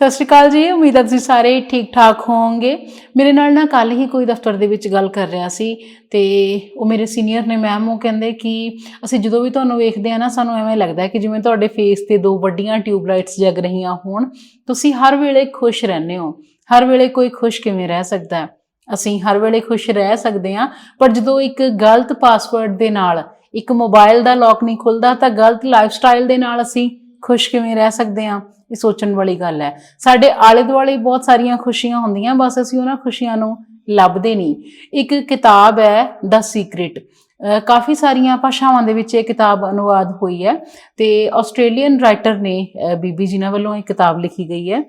ਸਤਿ ਸ਼੍ਰੀ ਅਕਾਲ ਜੀ, ਉਮੀਦ ਹੈ ਤੁਸੀਂ ਸਾਰੇ ਠੀਕ ਠਾਕ ਹੋਵੋਗੇ। ਮੇਰੇ ਨਾਲ ਨਾ ਕੱਲ ਹੀ ਕੋਈ ਦਫ਼ਤਰ ਦੇ ਵਿੱਚ ਗੱਲ ਕਰ ਰਿਹਾ ਸੀ ਤੇ ਉਹ ਮੇਰੇ ਸੀਨੀਅਰ ਨੇ ਮੈਮ, ਉਹ ਕਹਿੰਦੇ ਕਿ ਅਸੀਂ ਜਦੋਂ ਵੀ ਤੁਹਾਨੂੰ ਵੇਖਦੇ ਆ ਨਾ, ਸਾਨੂੰ ਐਵੇਂ ਲੱਗਦਾ ਕਿ ਜਿਵੇਂ ਤੁਹਾਡੇ ਫੇਸ ਤੇ ਦੋ ਵੱਡੀਆਂ ਟਿਊਬ ਲਾਈਟਸ ਜਗ ਰਹੀਆਂ ਹੋਣ, ਤੁਸੀਂ ਹਰ ਵੇਲੇ ਖੁਸ਼ ਰਹਿੰਦੇ ਹੋ। ਹਰ ਵੇਲੇ ਕੋਈ ਖੁਸ਼ ਕਿਵੇਂ ਰਹਿ ਸਕਦਾ ਹੈ? ਅਸੀਂ ਹਰ ਵੇਲੇ ਖੁਸ਼ ਰਹਿ ਸਕਦੇ ਹਾਂ, ਪਰ ਜਦੋਂ ਇੱਕ ਗਲਤ ਪਾਸਵਰਡ ਦੇ ਨਾਲ, ਇੱਕ ਮੋਬਾਈਲ ਦਾ ਲੌਕ ਨਹੀਂ ਖੁੱਲਦਾ, ਤਾਂ ਗਲਤ ਲਾਈਫਸਟਾਈਲ ਦੇ ਨਾਲ ਅਸੀਂ ਖੁਸ਼ ਕਿਵੇਂ ਰਹਿ ਸਕਦੇ ਹਾਂ? ਇਹ ਸੋਚਣ ਵਾਲੀ ਗੱਲ ਹੈ। ਸਾਡੇ ਆਲੇ ਦੁਆਲੇ ਬਹੁਤ ਸਾਰੀਆਂ ਖੁਸ਼ੀਆਂ ਹੁੰਦੀਆਂ ਬਸ ਅਸੀਂ ਉਹਨਾਂ ਖੁਸ਼ੀਆਂ ਨੂੰ ਲੱਭਦੇ ਨਹੀਂ। ਇੱਕ ਕਿਤਾਬ ਹੈ ਦਾ ਸੀਕ੍ਰੀਟ ਕਾਫੀ ਸਾਰੀਆਂ ਭਾਸ਼ਾਵਾਂ ਦੇ ਵਿੱਚ ਇਹ ਕਿਤਾਬ ਅਨੁਵਾਦ ਹੋਈ ਹੈ ਤੇ ਆਸਟ੍ਰੇਲੀਅਨ ਰਾਈਟਰ ਨੇ ਅਹ, ਬੀਬੀ ਜਿਨ੍ਹਾਂ ਵੱਲੋਂ ਇਹ ਕਿਤਾਬ ਲਿਖੀ ਗਈ ਹੈ।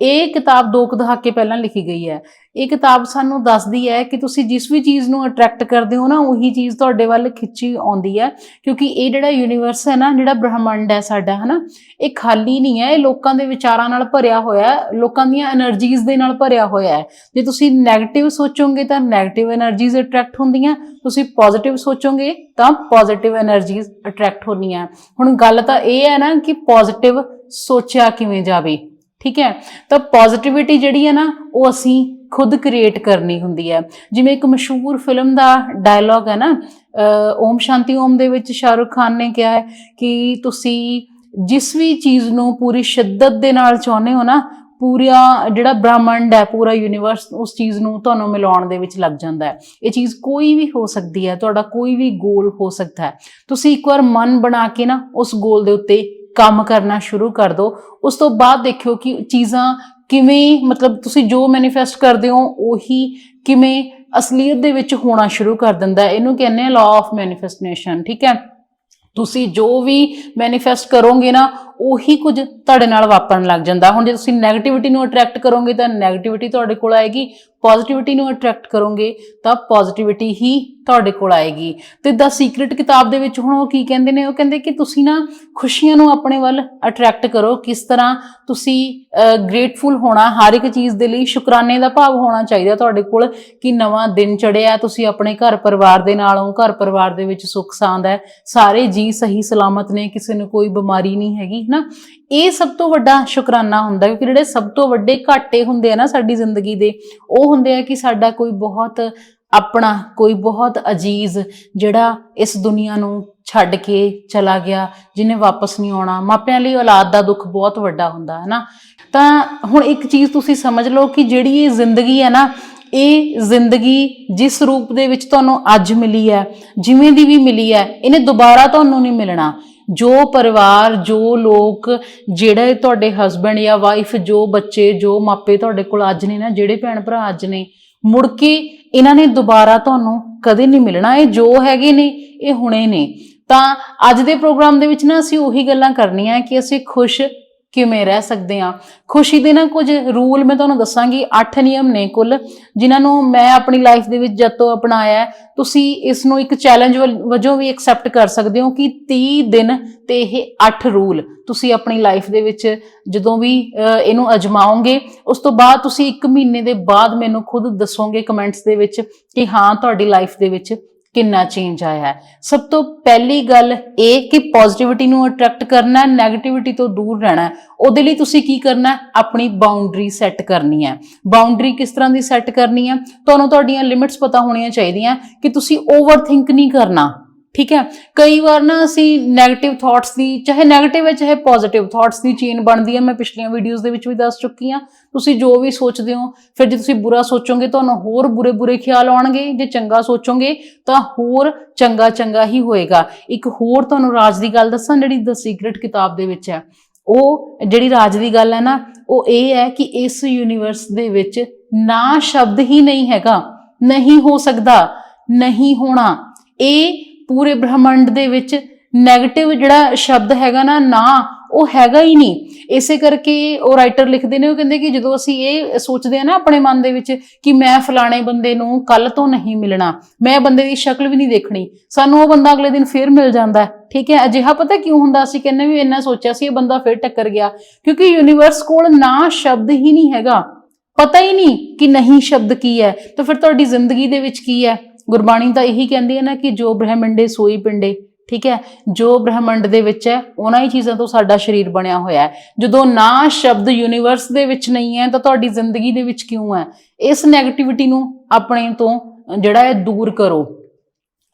ਇਹ ਕਿਤਾਬ ਦੋ ਕੁ ਦਹਾਕੇ ਪਹਿਲਾਂ ਲਿਖੀ ਗਈ ਹੈ। ਇਹ ਕਿਤਾਬ ਸਾਨੂੰ ਦੱਸਦੀ ਹੈ ਕਿ ਤੁਸੀਂ ਜਿਸ ਵੀ ਚੀਜ਼ ਨੂੰ ਅਟਰੈਕਟ ਕਰਦੇ ਹੋ ਨਾ, ਉਹੀ ਚੀਜ਼ ਤੁਹਾਡੇ ਵੱਲ ਖਿੱਚੀ ਆਉਂਦੀ ਹੈ। ਕਿਉਂਕਿ ਇਹ ਜਿਹੜਾ ਯੂਨੀਵਰਸ ਹੈ ਨਾ, ਜਿਹੜਾ ਬ੍ਰਹਮੰਡ ਹੈ ਸਾਡਾ, ਹਨਾ, ਇਹ ਖਾਲੀ ਨਹੀਂ ਹੈ। ਇਹ ਲੋਕਾਂ ਦੇ ਵਿਚਾਰਾਂ ਨਾਲ ਭਰਿਆ ਹੋਇਆ ਹੈ, ਲੋਕਾਂ ਦੀਆਂ એનર્ਜੀਜ਼ ਦੇ ਨਾਲ ਭਰਿਆ ਹੋਇਆ ਹੈ। ਜੇ ਤੁਸੀਂ ਨੈਗੇਟਿਵ ਸੋਚੋਗੇ ਤਾਂ ਨੈਗੇਟਿਵ એનર્ਜੀਜ਼ ਅਟਰੈਕਟ ਹੁੰਦੀਆਂ। ਤੁਸੀਂ ਪੋਜ਼ਿਟਿਵ ਸੋਚੋਗੇ ਤਾਂ ਪੋਜ਼ਿਟਿਵ એનર્ਜੀਜ਼ ਅਟਰੈਕਟ ਹੋਣੀਆਂ ਹੁਣ ਗੱਲ ਤਾਂ ਇਹ ਹੈ ਨਾ ਕਿ ਪੋਜ਼ਿਟਿਵ ਸੋਚਿਆ ਕਿਵੇਂ ਜਾਵੇ। ਠੀਕ ਹੈ? ਤਾਂ ਪੋਜ਼ਿਟਿਵਿਟੀ ਜਿਹੜੀ ਹੈ ਨਾ, ਉਹ ਅਸੀਂ ਖੁਦ ਕ੍ਰੀਏਟ ਕਰਨੀ ਹੁੰਦੀ ਹੈ। ਜਿਵੇਂ ਇੱਕ ਮਸ਼ਹੂਰ ਫਿਲਮ ਦਾ ਡਾਇਲੌਗ ਹੈ ਨਾ ਓਮ ਸ਼ਾਂਤੀ ਓਮ ਦੇ ਵਿੱਚ ਸ਼ਾਹਰੁਖ ਖਾਨ ਨੇ ਕਿਹਾ ਹੈ ਕਿ ਤੁਸੀਂ ਜਿਸ ਵੀ ਚੀਜ਼ ਨੂੰ ਪੂਰੀ ਸ਼ਿੱਦਤ ਦੇ ਨਾਲ ਚਾਹੁੰਦੇ ਹੋ ਨਾ, ਪੂਰਾ ਜਿਹੜਾ ਬ੍ਰਹਮੰਡ ਹੈ, ਪੂਰਾ ਯੂਨੀਵਰਸ ਉਸ ਚੀਜ਼ ਨੂੰ ਤੁਹਾਨੂੰ ਮਿਲਾਉਣ ਦੇ ਵਿੱਚ ਲੱਗ ਜਾਂਦਾ ਹੈ। ਇਹ ਚੀਜ਼ ਕੋਈ ਵੀ ਹੋ ਸਕਦੀ ਹੈ, ਤੁਹਾਡਾ ਕੋਈ ਵੀ ਗੋਲ ਹੋ ਸਕਦਾ ਹੈ। ਤੁਸੀਂ ਇੱਕ ਵਾਰ ਮਨ ਬਣਾ ਕੇ ਨਾ ਉਸ ਗੋਲ ਦੇ ਉੱਤੇ ਕੰਮ ਕਰਨਾ ਸ਼ੁਰੂ ਕਰ ਦਿਓ ਉਸ ਤੋਂ ਬਾਅਦ ਦੇਖਿਓ ਕਿ ਚੀਜ਼ਾਂ ਕਿਵੇਂ, ਮਤਲਬ ਤੁਸੀਂ ਜੋ ਮੈਨੀਫੈਸਟ ਕਰਦੇ ਹੋ, ਉਹੀ ਕਿਵੇਂ ਅਸਲੀਅਤ ਦੇ ਵਿੱਚ ਹੋਣਾ ਸ਼ੁਰੂ ਕਰ ਦਿੰਦਾ ਹੈ। ਇਹਨੂੰ ਕਹਿੰਦੇ ਆ ਲਾਅ ਆਫ ਮੈਨੀਫੈਸਟੇਸ਼ਨ ਠੀਕ ਹੈ? ਤੁਸੀਂ ਜੋ ਵੀ ਮੈਨੀਫੈਸਟ ਕਰੋਗੇ ਨਾ, ਉਹੀ ਕੁਝ ਤੁਹਾਡੇ ਨਾਲ ਵਾਪਰਨ ਲੱਗ ਜਾਂਦਾ। ਹੁਣ ਜੇ ਤੁਸੀਂ 네ਗੇਟਿਵਿਟੀ ਨੂੰ ਅਟਰੈਕਟ ਕਰੋਗੇ ਤਾਂ 네ਗੇਟਿਵਿਟੀ ਤੁਹਾਡੇ ਕੋਲ ਆਏਗੀ ਪੋਜ਼ਿਟਿਵਿਟੀ ਨੂੰ ਅਟਰੈਕਟ ਕਰੋਗੇ, ਤਾਂ ਪੋਜ਼ਿਟਿਵਿਟੀ ਹੀ ਤੁਹਾਡੇ ਕੋਲ ਆਏਗੀ। ਤੇ ਦਾ ਸੀਕ੍ਰੀਟ ਕਿਤਾਬ ਦੇ ਵਿੱਚ ਹੁਣ ਉਹ ਕੀ ਕਹਿੰਦੇ ਨੇ? ਉਹ ਕਹਿੰਦੇ ਕਿ ਤੁਸੀਂ ਨਾ ਖੁਸ਼ੀਆਂ ਨੂੰ ਆਪਣੇ ਵੱਲ ਅਟਰੈਕਟ ਕਰੋ। ਕਿਸ ਤਰ੍ਹਾਂ ਤੁਸੀਂ ਗ੍ਰੇਟਫੁਲ ਹੋਣਾ, ਹਰ ਇੱਕ ਚੀਜ਼ ਦੇ ਲਈ ਸ਼ੁਕਰਾਨੇ ਦਾ ਭਾਵ ਹੋਣਾ ਚਾਹੀਦਾ ਤੁਹਾਡੇ ਕੋਲ ਕਿ ਨਵਾਂ ਦਿਨ ਚੜਿਆ, ਤੁਸੀਂ ਆਪਣੇ ਘਰ ਪਰਿਵਾਰ ਦੇ ਨਾਲ ਹੋ ਘਰ ਪਰਿਵਾਰ ਦੇ ਵਿੱਚ ਸੁੱਖ ਸਾਂਦ ਹੈ। ਸਾਰੇ ਜੀ ਸਹੀ ਸਲਾਮਤ ਨੇ, ਕਿਸੇ ਨੂੰ ਕੋਈ ਬਿਮਾਰੀ ਨਹੀਂ ਹੈਗੀ, ਹਨਾ? ਇਹ ਸਭ ਤੋਂ ਵੱਡਾ ਸ਼ੁਕਰਾਨਾ ਹੁੰਦਾ ਕਿਉਂਕਿ ਜਿਹੜੇ ਸਭ ਤੋਂ ਵੱਡੇ ਘਾਟੇ ਹੁੰਦੇ ਆ ਨਾ ਸਾਡੀ ਜ਼ਿੰਦਗੀ ਦੇ, ਉਹ ਹੁੰਦੇ ਆ ਕਿ ਸਾਡਾ ਕੋਈ ਬਹੁਤ ਆਪਣਾ, ਕੋਈ ਬਹੁਤ ਅਜੀਜ਼ ਜਿਹੜਾ ਇਸ ਦੁਨੀਆ ਨੂੰ ਛੱਡ ਕੇ ਚਲਾ ਗਿਆ, ਜਿਹਨੇ ਵਾਪਸ ਨਹੀਂ ਆਉਣਾ, ਮਾਪਿਆਂ ਲਈ ਔਲਾਦ ਦਾ ਦੁੱਖ ਬਹੁਤ ਵੱਡਾ ਹੁੰਦਾ, ਹੈ ਨਾ? ਤਾਂ ਹੁਣ ਇੱਕ ਚੀਜ਼ ਤੁਸੀਂ ਸਮਝ ਲਓ ਕਿ ਜਿਹੜੀ ਇਹ ਜ਼ਿੰਦਗੀ ਹੈ ਨਾ, ਇਹ ਜ਼ਿੰਦਗੀ ਜਿਸ ਰੂਪ ਦੇ ਵਿੱਚ ਤੁਹਾਨੂੰ ਅੱਜ ਮਿਲੀ ਹੈ, ਜਿਵੇਂ ਦੀ ਵੀ ਮਿਲੀ ਹੈ, ਇਹਨੇ ਦੁਬਾਰਾ ਤੁਹਾਨੂੰ ਨਹੀਂ ਮਿਲਣਾ। ਜੋ ਪਰਿਵਾਰ, ਜੋ ਲੋਕ, ਜਿਹੜੇ ਤੁਹਾਡੇ ਹਸਬੰਡ ਜਾਂ ਵਾਈਫ ਜੋ ਬੱਚੇ, ਜੋ ਮਾਪੇ ਤੁਹਾਡੇ ਕੋਲ ਅੱਜ ਨੇ ਨਾ, ਜਿਹੜੇ ਭੈਣ ਭਰਾ ਅੱਜ ਨੇ ਮੁੜ ਕੇ ਇਹਨਾਂ ਨੇ ਦੁਬਾਰਾ ਤੁਹਾਨੂੰ ਕਦੇ ਨਹੀਂ ਮਿਲਣਾ। ਇਹ ਜੋ ਹੈਗੇ ਨੇ, ਇਹ ਹੁਣੇ ਨੇ। ਤਾਂ ਅੱਜ ਦੇ ਪ੍ਰੋਗਰਾਮ ਦੇ ਵਿੱਚ ਨਾ ਅਸੀਂ ਉਹੀ ਗੱਲਾਂ ਕਰਨੀਆਂ ਕਿ ਅਸੀਂ ਖੁਸ਼ ਕਿਵੇਂ ਰਹਿ ਸਕਦੇ ਹਾਂ? ਖੁਸ਼ੀ ਦੇ ਨਾ ਕੁਝ ਰੂਲ ਮੈਂ ਤੁਹਾਨੂੰ ਦੱਸਾਂਗੀ 8 ਨਿਯਮ ਨੇ ਕੁੱਲ, ਜਿਨ੍ਹਾਂ ਨੂੰ ਮੈਂ ਆਪਣੀ ਲਾਈਫ ਦੇ ਵਿੱਚ ਜਦ ਤੋਂ ਅਪਣਾਇਆ ਤੁਸੀਂ ਇਸ ਨੂੰ ਇੱਕ ਚੈਲੰਜ ਵਜੋਂ ਵੀ ਐਕਸੈਪਟ ਕਰ ਸਕਦੇ ਹੋ ਕਿ 30 ਦਿਨ ਤੇ ਇਹ 8 ਰੂਲ ਤੁਸੀਂ ਆਪਣੀ ਲਾਈਫ ਦੇ ਵਿੱਚ ਜਦੋਂ ਵੀ ਇਹਨੂੰ ਅਜਮਾਓਗੇ, ਉਸ ਤੋਂ ਬਾਅਦ ਤੁਸੀਂ 1 ਮਹੀਨੇ ਦੇ ਬਾਅਦ ਮੈਨੂੰ ਖੁਦ ਦੱਸੋਗੇ ਕਮੈਂਟਸ ਦੇ ਵਿੱਚ ਕਿ ਹਾਂ, ਤੁਹਾਡੀ ਲਾਈਫ ਦੇ ਵਿੱਚ ਕਿੰਨਾ ਚੇਂਜ ਆਇਆ ਹੈ। ਸਭ ਤੋਂ ਪਹਿਲੀ ਗੱਲ ਇਹ ਕਿ ਪੋਜ਼ਿਟਿਵਿਟੀ ਨੂੰ ਅਟਰੈਕਟ ਕਰਨਾ ਹੈ 네ਗੇਟਿਵਿਟੀ ਤੋਂ ਦੂਰ ਰਹਿਣਾ ਹੈ ਉਹਦੇ ਲਈ ਤੁਸੀਂ ਕੀ ਕਰਨਾ ਹੈ ਆਪਣੀ ਬਾਉਂਡਰੀ ਸੈੱਟ ਕਰਨੀ ਹੈ। ਬਾਉਂਡਰੀ ਕਿਸ ਤਰ੍ਹਾਂ ਦੀ ਸੈੱਟ ਕਰਨੀ ਹੈ? ਤੁਹਾਨੂੰ ਤੁਹਾਡੀਆਂ ਲਿਮਿਟਸ ਪਤਾ ਹੋਣੀਆਂ ਚਾਹੀਦੀਆਂ ਕਿ ਤੁਸੀਂ ਓਵਰਥਿੰਕ ਨਹੀਂ ਕਰਨਾ। ਠੀਕ ਹੈ? ਕਈ ਵਾਰ ਨਾ ਅਸੀਂ 네ਗੇਟਿਵ ਥਾਟਸ ਦੀ, ਚਾਹੇ 네ਗੇਟਿਵ ਹੈ, ਚਾਹੇ ਪੋਜ਼ਿਟਿਵ ਥਾਟਸ ਦੀ ਚੇਨ ਬਣਦੀ ਹੈ, ਮੈਂ ਪਿਛਲੀਆਂ ਵੀਡੀਓਜ਼ ਦੇ ਵਿੱਚ ਵੀ ਦੱਸ ਚੁੱਕੀ ਹਾਂ। ਤੁਸੀਂ ਜੋ ਵੀ ਸੋਚਦੇ ਹੋ, ਫਿਰ ਜੇ ਤੁਸੀਂ ਬੁਰਾ ਸੋਚੋਗੇ, ਤੁਹਾਨੂੰ ਹੋਰ ਬੁਰੇ ਬੁਰੇ ਖਿਆਲ ਆਉਣਗੇ। ਜੇ ਚੰਗਾ ਸੋਚੋਗੇ, ਤਾਂ ਹੋਰ ਚੰਗਾ ਚੰਗਾ ਹੀ ਹੋਏਗਾ। ਇੱਕ ਹੋਰ ਤੁਹਾਨੂੰ ਰਾਜ ਦੀ ਗੱਲ ਦੱਸਾਂ, ਜਿਹੜੀ ਦ ਸੀਕ੍ਰੀਟ ਕਿਤਾਬ ਦੇ ਵਿੱਚ ਹੈ। ਉਹ ਜਿਹੜੀ ਰਾਜ ਦੀ ਗੱਲ ਹੈ ਨਾ, ਉਹ ਇਹ ਹੈ ਕਿ ਇਸ ਯੂਨੀਵਰਸ ਦੇ ਵਿੱਚ ਨਾ ਸ਼ਬਦ ਹੀ ਨਹੀਂ ਹੈਗਾ। ਨਹੀਂ ਹੋ ਸਕਦਾ, ਨਹੀਂ ਹੋਣਾ। ਇਹ ਪੂਰੇ ਬ੍ਰਹਮੰਡ ਦੇ ਵਿੱਚ 네ਗੇਟਿਵ ਜਿਹੜਾ ਸ਼ਬਦ ਹੈਗਾ ਨਾ ਨਾ, ਉਹ ਹੈਗਾ ਹੀ ਨਹੀਂ। ਇਸੇ ਕਰਕੇ ਉਹ ਰਾਈਟਰ ਲਿਖਦੇ ਨੇ, ਉਹ ਕਹਿੰਦੇ ਕਿ ਜਦੋਂ ਅਸੀਂ ਇਹ ਸੋਚਦੇ ਆ ਨਾ ਆਪਣੇ ਮਨ ਦੇ ਵਿੱਚ ਕਿ ਮੈਂ ਫਲਾਣੇ ਬੰਦੇ ਨੂੰ ਕੱਲ ਤੋਂ ਨਹੀਂ ਮਿਲਣਾ, ਮੈਂ ਬੰਦੇ ਦੀ ਸ਼ਕਲ ਵੀ ਨਹੀਂ ਦੇਖਣੀ, ਸਾਨੂੰ ਉਹ ਬੰਦਾ ਅਗਲੇ ਦਿਨ ਫੇਰ ਮਿਲ ਜਾਂਦਾ ਠੀਕ ਹੈ, ਅਜਿਹਾ ਪਤਾ ਕਿਉਂ ਹੁੰਦਾ ਅਸੀਂ ਕਹਿੰਨੇ ਵੀ ਇੰਨਾ ਸੋਚਿਆ ਸੀ, ਇਹ ਬੰਦਾ ਫੇਰ ਟੱਕਰ ਗਿਆ। ਕਿਉਂਕਿ ਯੂਨੀਵਰਸ ਕੋਲ ਨਾ ਸ਼ਬਦ ਹੀ ਨਹੀਂ ਹੈਗਾ। ਪਤਾ ਹੀ ਨਹੀਂ ਕਿ ਨਹੀਂ ਸ਼ਬਦ ਕੀ ਹੈ। ਤਾਂ ਫਿਰ ਤੁਹਾਡੀ ਜ਼ਿੰਦਗੀ ਦੇ ਵਿੱਚ ਕੀ ਹੈ? ਗੁਰਬਾਣੀ ਤਾਂ ਇਹੀ ਕਹਿੰਦੀ ਹੈ ਨਾ ਕਿ ਜੋ ਬ੍ਰਹਮੰਡੇ ਸੋਈ ਪਿੰਡੇ, ਠੀਕ ਹੈ, ਜੋ ਬ੍ਰਹਿਮੰਡ ਦੇ ਵਿੱਚ ਹੈ, ਉਹਨਾਂ ਹੀ ਚੀਜ਼ਾਂ ਤੋਂ ਸਾਡਾ ਸਰੀਰ ਬਣਿਆ ਹੋਇਆ ਹੈ। ਜਦੋਂ ਨਾ ਸ਼ਬਦ ਯੂਨੀਵਰਸ ਦੇ ਵਿੱਚ ਨਹੀਂ ਹੈ, ਤਾਂ ਤੁਹਾਡੀ ਜ਼ਿੰਦਗੀ ਦੇ ਵਿੱਚ ਕਿਉਂ ਹੈ? ਇਸ 네ਗੇਟਿਵਿਟੀ ਨੂੰ ਆਪਣੇ ਤੋਂ ਜਿਹੜਾ ਹੈ, ਦੂਰ ਕਰੋ।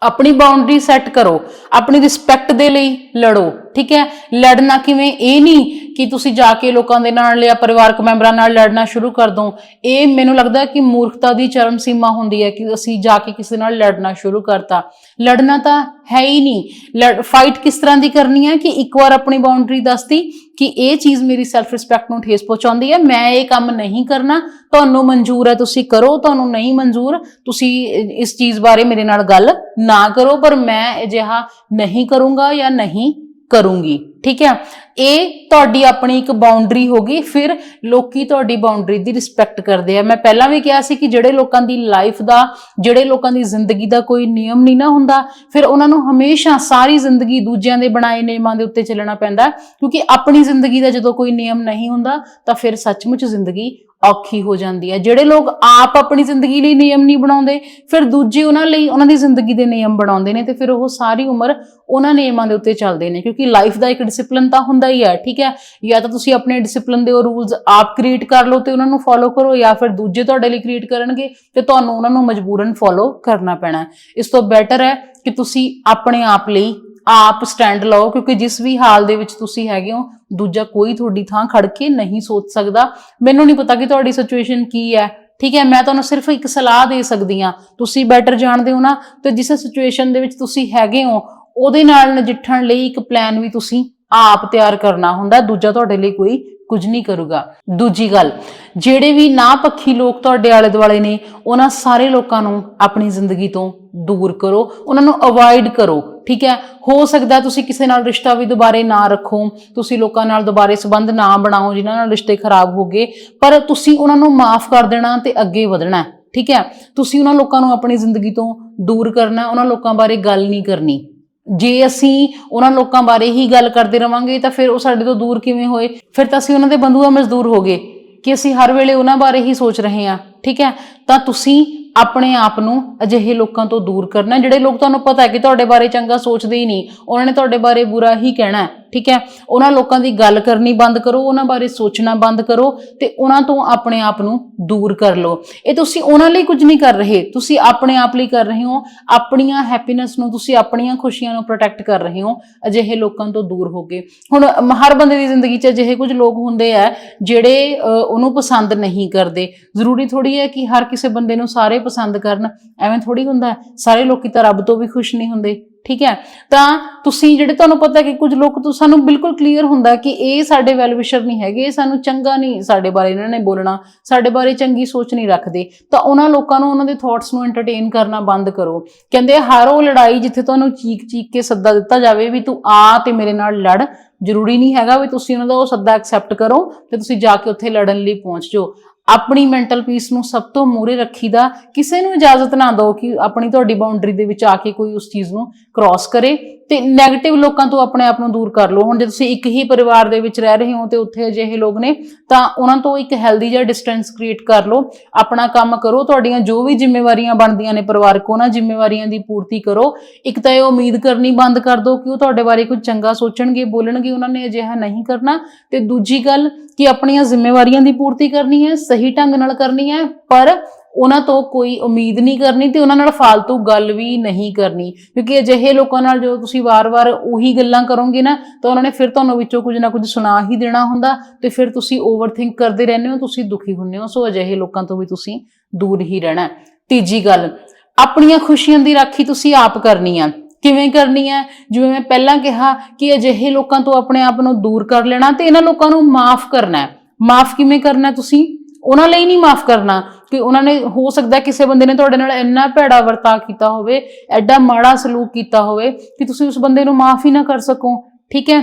ਆਪਣੀ ਬਾਉਂਡਰੀ ਸੈੱਟ ਕਰੋ। ਆਪਣੀ ਰਿਸਪੈਕਟ ਦੇ ਲਈ ਲੜੋ, ਠੀਕ ਹੈ? ਲੜਨਾ ਕਿਵੇਂ? ਇਹ ਨਹੀਂ ਕਿ ਤੁਸੀਂ ਜਾ ਕੇ ਲੋਕਾਂ ਦੇ ਨਾਲ ਜਾਂ ਪਰਿਵਾਰਕ ਮੈਂਬਰਾਂ ਨਾਲ ਲੜਨਾ ਸ਼ੁਰੂ ਕਰ ਦੋ? ਇਹ ਮੈਨੂੰ ਲੱਗਦਾ ਕਿ ਮੂਰਖਤਾ ਦੀ ਚਰਮ ਸੀਮਾ ਹੁੰਦੀ ਹੈ ਕਿ ਅਸੀਂ ਜਾ ਕੇ ਕਿਸੇ ਨਾਲ ਲੜਨਾ ਸ਼ੁਰੂ ਕਰਤਾ। ਲੜਨਾ ਤਾਂ ਹੈ ਹੀ ਨਹੀਂ। ਫਾਈਟ ਕਿਸ ਤਰ੍ਹਾਂ ਦੀ ਕਰਨੀ ਹੈ ਕਿ ਇੱਕ ਵਾਰ ਆਪਣੀ ਬਾਉਂਡਰੀ ਦੱਸਤੀ ਕਿ ਇਹ ਚੀਜ਼ ਮੇਰੀ ਸੈਲਫ ਰਿਸਪੈਕਟ ਨੂੰ ਠੇਸ ਪਹੁੰਚਾਉਂਦੀ ਹੈ, ਮੈਂ ਇਹ ਕੰਮ ਨਹੀਂ ਕਰਨਾ। ਤੁਹਾਨੂੰ ਮਨਜ਼ੂਰ ਹੈ, ਤੁਸੀਂ ਕਰੋ। ਤੁਹਾਨੂੰ ਨਹੀਂ ਮਨਜ਼ੂਰ, ਤੁਸੀਂ ਇਸ ਚੀਜ਼ ਬਾਰੇ ਮੇਰੇ ਨਾਲ ਗੱਲ ਨਾ ਕਰੋ, ਪਰ ਮੈਂ ਅਜਿਹਾ ਨਹੀਂ ਕਰੂੰਗਾ ਜਾਂ ਨਹੀਂ ਕਰੂੰਗੀ, ਠੀਕ ਹੈ ਇਹ ਤੁਹਾਡੀ ਆਪਣੀ ਇੱਕ ਬਾਉਂਡਰੀ ਹੋਗੀ ਫਿਰ ਲੋਕੀ ਤੁਹਾਡੀ ਬਾਉਂਡਰੀ ਦੀ ਰਿਸਪੈਕਟ ਕਰਦੇ ਆ। ਮੈਂ ਪਹਿਲਾਂ ਵੀ ਕਿਹਾ ਸੀ ਕਿ ਜਿਹੜੇ ਲੋਕਾਂ ਦੀ ਲਾਈਫ ਦਾ, ਜਿਹੜੇ ਲੋਕਾਂ ਦੀ ਜ਼ਿੰਦਗੀ ਦਾ ਕੋਈ ਨਿਯਮ ਨਹੀਂ ਨਾ ਹੁੰਦਾ, ਫਿਰ ਉਹਨਾਂ ਨੂੰ ਹਮੇਸ਼ਾ ਸਾਰੀ ਜ਼ਿੰਦਗੀ ਦੂਜਿਆਂ ਦੇ ਬਣਾਏ ਨਿਯਮਾਂ ਦੇ ਉੱਤੇ ਚੱਲਣਾ ਪੈਂਦਾ ਕਿਉਂਕਿ ਆਪਣੀ ਜ਼ਿੰਦਗੀ ਦਾ ਜਦੋਂ ਕੋਈ ਨਿਯਮ ਨਹੀਂ ਹੁੰਦਾ, ਤਾਂ ਫਿਰ ਸੱਚਮੁੱਚ ਜ਼ਿੰਦਗੀ ਔਖੀ ਹੋ ਜਾਂਦੀ ਹੈ। ਜਿਹੜੇ ਲੋਕ ਆਪ ਆਪਣੀ ਜ਼ਿੰਦਗੀ ਲਈ ਨਿਯਮ ਨਹੀਂ ਬਣਾਉਂਦੇ, ਫਿਰ ਦੂਜੇ ਉਹਨਾਂ ਲਈ ਉਹਨਾਂ ਦੀ ਜ਼ਿੰਦਗੀ ਦੇ ਨਿਯਮ ਬਣਾਉਂਦੇ ਨੇ ਤੇ ਫਿਰ ਉਹ ਸਾਰੀ ਉਮਰ ਉਹਨਾਂ ਨਿਯਮਾਂ ਦੇ ਉੱਤੇ ਚੱਲਦੇ ਨੇ, ਕਿਉਂਕਿ ਲਾਈਫ ਦਾ ਇੱਕ ਡਿਸਪਲਿਨ ਤਾਂ ਹੁੰਦਾ ਹੀ ਹੈ, ਠੀਕ ਹੈ? ਜਾਂ ਤਾਂ ਤੁਸੀਂ ਆਪਣੇ ਡਿਸਪਲਿਨ ਦੇ ਉਹ ਰੂਲਸ ਆਪ ਕ੍ਰੀਏਟ ਕਰ ਲਓ ਤੇ ਉਹਨਾਂ ਨੂੰ ਫੋਲੋ ਕਰੋ, ਜਾਂ ਫਿਰ ਦੂਜੇ ਤੁਹਾਡੇ ਲਈ ਕ੍ਰੀਏਟ ਕਰਨਗੇ ਤੇ ਤੁਹਾਨੂੰ ਉਹਨਾਂ ਨੂੰ ਮਜਬੂਰਨ ਫੋਲੋ ਕਰਨਾ ਪੈਣਾ ਇਸ ਤੋਂ ਬੈਟਰ ਹੈ ਕਿ ਤੁਸੀਂ ਆਪਣੇ ਆਪ ਲਈ ਆਪ ਸਟੈਂਡ ਲਓ, ਕਿਉਂਕਿ ਜਿਸ ਵੀ ਹਾਲ ਦੇ ਵਿੱਚ ਤੁਸੀਂ ਹੈਗੇ ਹੋ, ਦੂਜਾ ਕੋਈ ਤੁਹਾਡੀ ਥਾਂ ਖੜ ਕੇ ਨਹੀਂ ਸੋਚ ਸਕਦਾ। ਮੈਨੂੰ ਨਹੀਂ ਪਤਾ ਕਿ ਤੁਹਾਡੀ ਸਿਚੁਏਸ਼ਨ ਕੀ ਹੈ। ਠੀਕ ਹੈ, ਮੈਂ ਤੁਹਾਨੂੰ ਸਿਰਫ ਇੱਕ ਸਲਾਹ ਦੇ ਸਕਦੀ ਹਾਂ। ਤੁਸੀਂ ਬੈਟਰ ਜਾਣਦੇ ਹੋ ਨਾ, ਤੇ ਜਿਸ ਸਿਚੁਏਸ਼ਨ ਦੇ ਵਿੱਚ ਤੁਸੀਂ ਹੈਗੇ ਹੋ, ਉਹਦੇ ਨਾਲ ਨਜਿੱਠਣ ਲਈ ਇੱਕ ਪਲਾਨ ਵੀ ਤੁਸੀਂ ਆਪ ਤਿਆਰ ਕਰਨਾ ਹੁੰਦਾ, ਦੂਜਾ ਤੁਹਾਡੇ ਲਈ ਕੋਈ ਕੁਝ ਨਹੀਂ ਕਰੂਗਾ। ਦੂਜੀ ਗੱਲ, ਜਿਹੜੇ ਵੀ ਨਾ ਪੱਖੀ ਲੋਕ ਤੁਹਾਡੇ ਆਲੇ ਦੁਆਲੇ ਨੇ, ਉਹਨਾਂ ਸਾਰੇ ਲੋਕਾਂ ਨੂੰ ਆਪਣੀ ਜ਼ਿੰਦਗੀ ਤੋਂ ਦੂਰ ਕਰੋ, ਉਹਨਾਂ ਨੂੰ ਅਵੋਇਡ ਕਰੋ, ਠੀਕ ਹੈ? ਹੋ ਸਕਦਾ ਤੁਸੀਂ ਕਿਸੇ ਨਾਲ ਰਿਸ਼ਤਾ ਵੀ ਦੁਬਾਰੇ ਨਾ ਰੱਖੋ, ਤੁਸੀਂ ਲੋਕਾਂ ਨਾਲ ਦੁਬਾਰੇ ਸੰਬੰਧ ਨਾ ਬਣਾਓ, ਜਿਨ੍ਹਾਂ ਨਾਲ ਰਿਸ਼ਤੇ ਖਰਾਬ ਹੋ ਗਏ, ਪਰ ਤੁਸੀਂ ਉਹਨਾਂ ਨੂੰ ਮਾਫ ਕਰ ਦੇਣਾ ਤੇ ਅੱਗੇ ਵਧਣਾ, ਠੀਕ ਹੈ? ਤੁਸੀਂ ਉਹਨਾਂ ਲੋਕਾਂ ਨੂੰ ਆਪਣੀ ਜ਼ਿੰਦਗੀ ਤੋਂ ਦੂਰ ਕਰਨਾ, ਉਹਨਾਂ ਲੋਕਾਂ ਬਾਰੇ ਗੱਲ ਨਹੀਂ ਕਰਨੀ। ਜੇ ਅਸੀਂ ਉਹਨਾਂ ਲੋਕਾਂ ਬਾਰੇ ਹੀ ਗੱਲ ਕਰਦੇ ਰਵਾਂਗੇ ਤਾਂ ਫਿਰ ਉਹ ਸਾਡੇ ਤੋਂ ਦੂਰ ਕਿਵੇਂ ਹੋਏ? ਫਿਰ ਤਾਂ ਅਸੀਂ ਉਹਨਾਂ ਦੇ ਬੰਧੂਆ ਮਜ਼ਦੂਰ ਹੋ ਗਏ ਕਿ ਅਸੀਂ ਹਰ ਵੇਲੇ ਉਹਨਾਂ ਬਾਰੇ ਹੀ ਸੋਚ ਰਹੇ ਹਾਂ, ਠੀਕ ਹੈ? ਤਾਂ ਤੁਸੀਂ ਆਪਣੇ ਆਪ ਨੂੰ ਅਜਿਹੇ ਲੋਕਾਂ ਤੋਂ ਦੂਰ ਕਰਨਾ। ਜਿਹੜੇ ਲੋਕ ਤੁਹਾਨੂੰ ਪਤਾ ਹੈ ਕਿ ਤੁਹਾਡੇ ਬਾਰੇ ਚੰਗਾ ਸੋਚਦੇ ਹੀ ਨਹੀਂ ਉਹਨਾਂ ਨੇ ਤੁਹਾਡੇ ਬਾਰੇ ਬੁਰਾ ਹੀ ਕਹਿਣਾ ਠੀਕ ਹੈ? ਉਹਨਾਂ ਲੋਕਾਂ ਦੀ ਗੱਲ ਕਰਨੀ ਬੰਦ ਕਰੋ ਉਹਨਾਂ ਬਾਰੇ ਸੋਚਣਾ ਬੰਦ ਕਰੋ ਤੇ ਉਹਨਾਂ ਤੋਂ ਆਪਣੇ ਆਪ ਨੂੰ ਦੂਰ ਕਰ ਲਓ। ਇਹ ਤੁਸੀਂ ਉਹਨਾਂ ਲਈ ਕੁਝ ਨਹੀਂ ਕਰ ਰਹੇ ਤੁਸੀਂ ਆਪਣੇ ਆਪ ਲਈ ਕਰ ਰਹੇ ਹੋ ਆਪਣੀਆਂ ਹੈਪੀਨੈਸ ਨੂੰ ਤੁਸੀਂ ਆਪਣੀਆਂ ਖੁਸ਼ੀਆਂ ਨੂੰ ਪ੍ਰੋਟੈਕਟ ਕਰ ਰਹੇ ਹੋ ਅਜਿਹੇ ਲੋਕਾਂ ਤੋਂ ਦੂਰ ਹੋ ਕੇ। ਹੁਣ ਅਮ, ਹਰ ਬੰਦੇ ਦੀ ਜ਼ਿੰਦਗੀ 'ਚ ਅਜਿਹੇ ਕੁਝ ਲੋਕ ਹੁੰਦੇ ਆ ਜਿਹੜੇ ਉਹਨੂੰ ਪਸੰਦ ਨਹੀਂ ਕਰਦੇ। ਜ਼ਰੂਰੀ ਥੋੜੀ ਹੈ ਕਿ ਹਰ ਕਿਸੇ ਬੰਦੇ ਨੂੰ ਸਾਰੇ ਪਸੰਦ ਕਰਨ, ਐਵੇਂ ਥੋੜੀ ਹੁੰਦਾ ਸਾਰੇ ਲੋਕੀ ਤਾਂ ਰੱਬ ਤੋਂ ਵੀ ਖੁਸ਼ ਨਹੀਂ ਹੁੰਦੇ, ਠੀਕ ਹੈ। ਤਾਂ ਤੁਸੀਂ ਜਿਹੜੇ ਤੁਹਾਨੂੰ ਪਤਾ ਕਿ ਕੁਝ ਲੋਕ ਤੋਂ, ਸਾਨੂੰ ਬਿਲਕੁਲ ਕਲੀਅਰ ਹੁੰਦਾ ਕਿ ਇਹ ਸਾਡੇ ਵੈਲ ਨਹੀਂ ਹੈਗੇ, ਇਹ ਸਾਨੂੰ ਚੰਗਾ ਨਹੀਂ ਸਾਡੇ ਬਾਰੇ ਇਹਨਾਂ ਨੇ ਬੋਲਣਾ, ਸਾਡੇ ਬਾਰੇ ਚੰਗੀ ਸੋਚ ਨਹੀਂ ਰੱਖਦੇ। ਤਾਂ ਉਹਨਾਂ ਲੋਕਾਂ ਨੂੰ ਉਹਨਾਂ ਦੇ ਥਾਟਸ ਨੂੰ ਐਂਟਰਟੇਨ ਕਰਨਾ ਬੰਦ ਕਰੋ। ਕਹਿੰਦੇ ਹਰ ਉਹ ਲੜਾਈ ਜਿੱਥੇ ਤੁਹਾਨੂੰ ਚੀਕ ਚੀਕ ਕੇ ਸੱਦਾ ਦਿੱਤਾ ਜਾਵੇ ਵੀ ਤੂੰ ਆ ਤੇ ਮੇਰੇ ਨਾਲ ਲੜ, ਜ਼ਰੂਰੀ ਨਹੀਂ ਹੈਗਾ ਵੀ ਤੁਸੀਂ ਉਹਨਾਂ ਦਾ ਉਹ ਸੱਦਾ ਐਕਸੈਪਟ ਕਰੋ ਤੇ ਤੁਸੀਂ ਜਾ ਕੇ ਉੱਥੇ ਲੜਨ ਲਈ ਪਹੁੰਚ ਜਾਓ। ਆਪਣੀ ਮੈਂਟਲ ਪੀਸ ਨੂੰ ਸਭ ਤੋਂ ਮੂਰੇ ਰੱਖੀਦਾ, ਕਿਸੇ ਨੂੰ ਇਜਾਜ਼ਤ ਨਾ ਦਿਓ ਕਿ ਆਪਣੀ ਤੁਹਾਡੀ ਬਾਉਂਡਰੀ ਦੇ ਵਿੱਚ ਆ ਕੇ ਕੋਈ ਉਸ ਚੀਜ਼ ਨੂੰ ਕ੍ਰਾਸ ਕਰੇ ਤੇ 네ਗੇਟਿਵ ਲੋਕਾਂ ਤੋਂ ਆਪਣੇ ਆਪ ਨੂੰ ਦੂਰ ਕਰ ਲਓ। ਹੁਣ ਜੇ ਤੁਸੀਂ ਇੱਕ ਹੀ ਪਰਿਵਾਰ ਦੇ ਵਿੱਚ ਰਹਿ ਰਹੇ ਹੋ ਤੇ ਉੱਥੇ ਅਜਿਹੇ ਲੋਕ ਨੇ, ਤਾਂ ਉਹਨਾਂ ਤੋਂ ਇੱਕ ਹੈਲਦੀ ਜਿਹਾ ਡਿਸਟੈਂਸ ਕ੍ਰੀਏਟ ਕਰ ਲਓ। ਆਪਣਾ ਕੰਮ ਕਰੋ, ਤੁਹਾਡੀਆਂ ਜੋ ਵੀ ਜ਼ਿੰਮੇਵਾਰੀਆਂ ਬਣਦੀਆਂ ਨੇ ਪਰਿਵਾਰਕ, ਉਹਨਾਂ ਜ਼ਿੰਮੇਵਾਰੀਆਂ ਦੀ ਪੂਰਤੀ ਕਰੋ। ਇੱਕ ਤਾਂ ਇਹ ਉਮੀਦ ਕਰਨੀ ਬੰਦ ਕਰ ਦਿਓ ਕਿ ਉਹ ਤੁਹਾਡੇ ਬਾਰੇ ਕੁਝ ਚੰਗਾ ਸੋਚਣਗੇ, ਬੋਲਣਗੇ, ਉਹਨਾਂ ਨੇ ਅਜਿਹਾ ਨਹੀਂ ਕਰਨਾ। ਤੇ ਦੂਜੀ ਗੱਲ ਕਿ ਆਪਣੀਆਂ ਜ਼ਿੰਮੇਵਾਰੀਆਂ ਦੀ ਪੂਰਤੀ ਕਰਨੀ ਹੈ। ਸਹੀ ਢੰਗ ਨਾਲ ਕਰਨੀ ਹੈ, ਪਰ ਉਹਨਾਂ ਤੋਂ ਕੋਈ ਉਮੀਦ ਨਹੀਂ ਕਰਨੀ ਤੇ ਉਹਨਾਂ ਨਾਲ ਫालतू ਗੱਲ ਵੀ ਨਹੀਂ ਕਰਨੀ। ਕਿਉਂਕਿ ਅਜਿਹੇ ਲੋਕਾਂ ਨਾਲ ਜੋ ਤੁਸੀਂ ਵਾਰ-ਵਾਰ ਉਹੀ ਗੱਲਾਂ ਕਰੋਗੇ ਨਾ, ਤਾਂ ਉਹਨਾਂ ਨੇ ਫਿਰ ਤੁਹਾਨੂੰ ਵਿੱਚੋਂ ਕੁਝ ਨਾ ਕੁਝ ਸੁਣਾ ਹੀ ਦੇਣਾ ਹੁੰਦਾ ਤੇ ਫਿਰ ਤੁਸੀਂ ਓਵਰਥਿੰਕ ਕਰਦੇ ਰਹਿੰਦੇ ਹੋ, ਤੁਸੀਂ ਦੁਖੀ ਹੁੰਦੇ ਹੋ। ਸੋ ਅਜਿਹੇ ਲੋਕਾਂ ਤੋਂ ਵੀ ਤੁਸੀਂ ਦੂਰ ਹੀ ਰਹਿਣਾ ਤੀਜੀ ਗੱਲ, ਆਪਣੀਆਂ ਖੁਸ਼ੀਆਂ ਦੀ ਰਾਖੀ ਤੁਸੀਂ ਆਪ ਕਰਨੀ ਆ। ਕਿਵੇਂ ਕਰਨੀ ਹੈ ਜਿਵੇਂ ਮੈਂ ਪਹਿਲਾਂ ਕਿਹਾ ਕਿ ਅਜਿਹੇ ਲੋਕਾਂ ਤੋਂ ਆਪਣੇ ਆਪ ਨੂੰ ਦੂਰ ਕਰ ਲੈਣਾ ਤੇ ਇਹਨਾਂ ਲੋਕਾਂ ਨੂੰ ਮਾਫ ਕਰਨਾ ਹੈ। ਮਾਫ ਕਿਵੇਂ ਕਰਨਾ ਤੁਸੀਂ? ਉਹਨਾਂ ਲਈ ਨਹੀਂ ਮਾਫ ਕਰਨਾ ਕਿ ਉਹਨਾਂ ਨੇ, ਹੋ ਸਕਦਾ ਕਿਸੇ ਬੰਦੇ ਨੇ ਤੁਹਾਡੇ ਨਾਲ ਇੰਨਾ ਭੈੜਾ ਵਰਤਾ ਕੀਤਾ ਹੋਵੇ, ਐਡਾ ਮਾੜਾ ਸਲੂਕ ਕੀਤਾ ਹੋਵੇ ਕਿ ਤੁਸੀਂ ਉਸ ਬੰਦੇ ਨੂੰ ਮਾਫ ਹੀ ਨਾ ਕਰ ਸਕੋ, ਠੀਕ ਹੈ?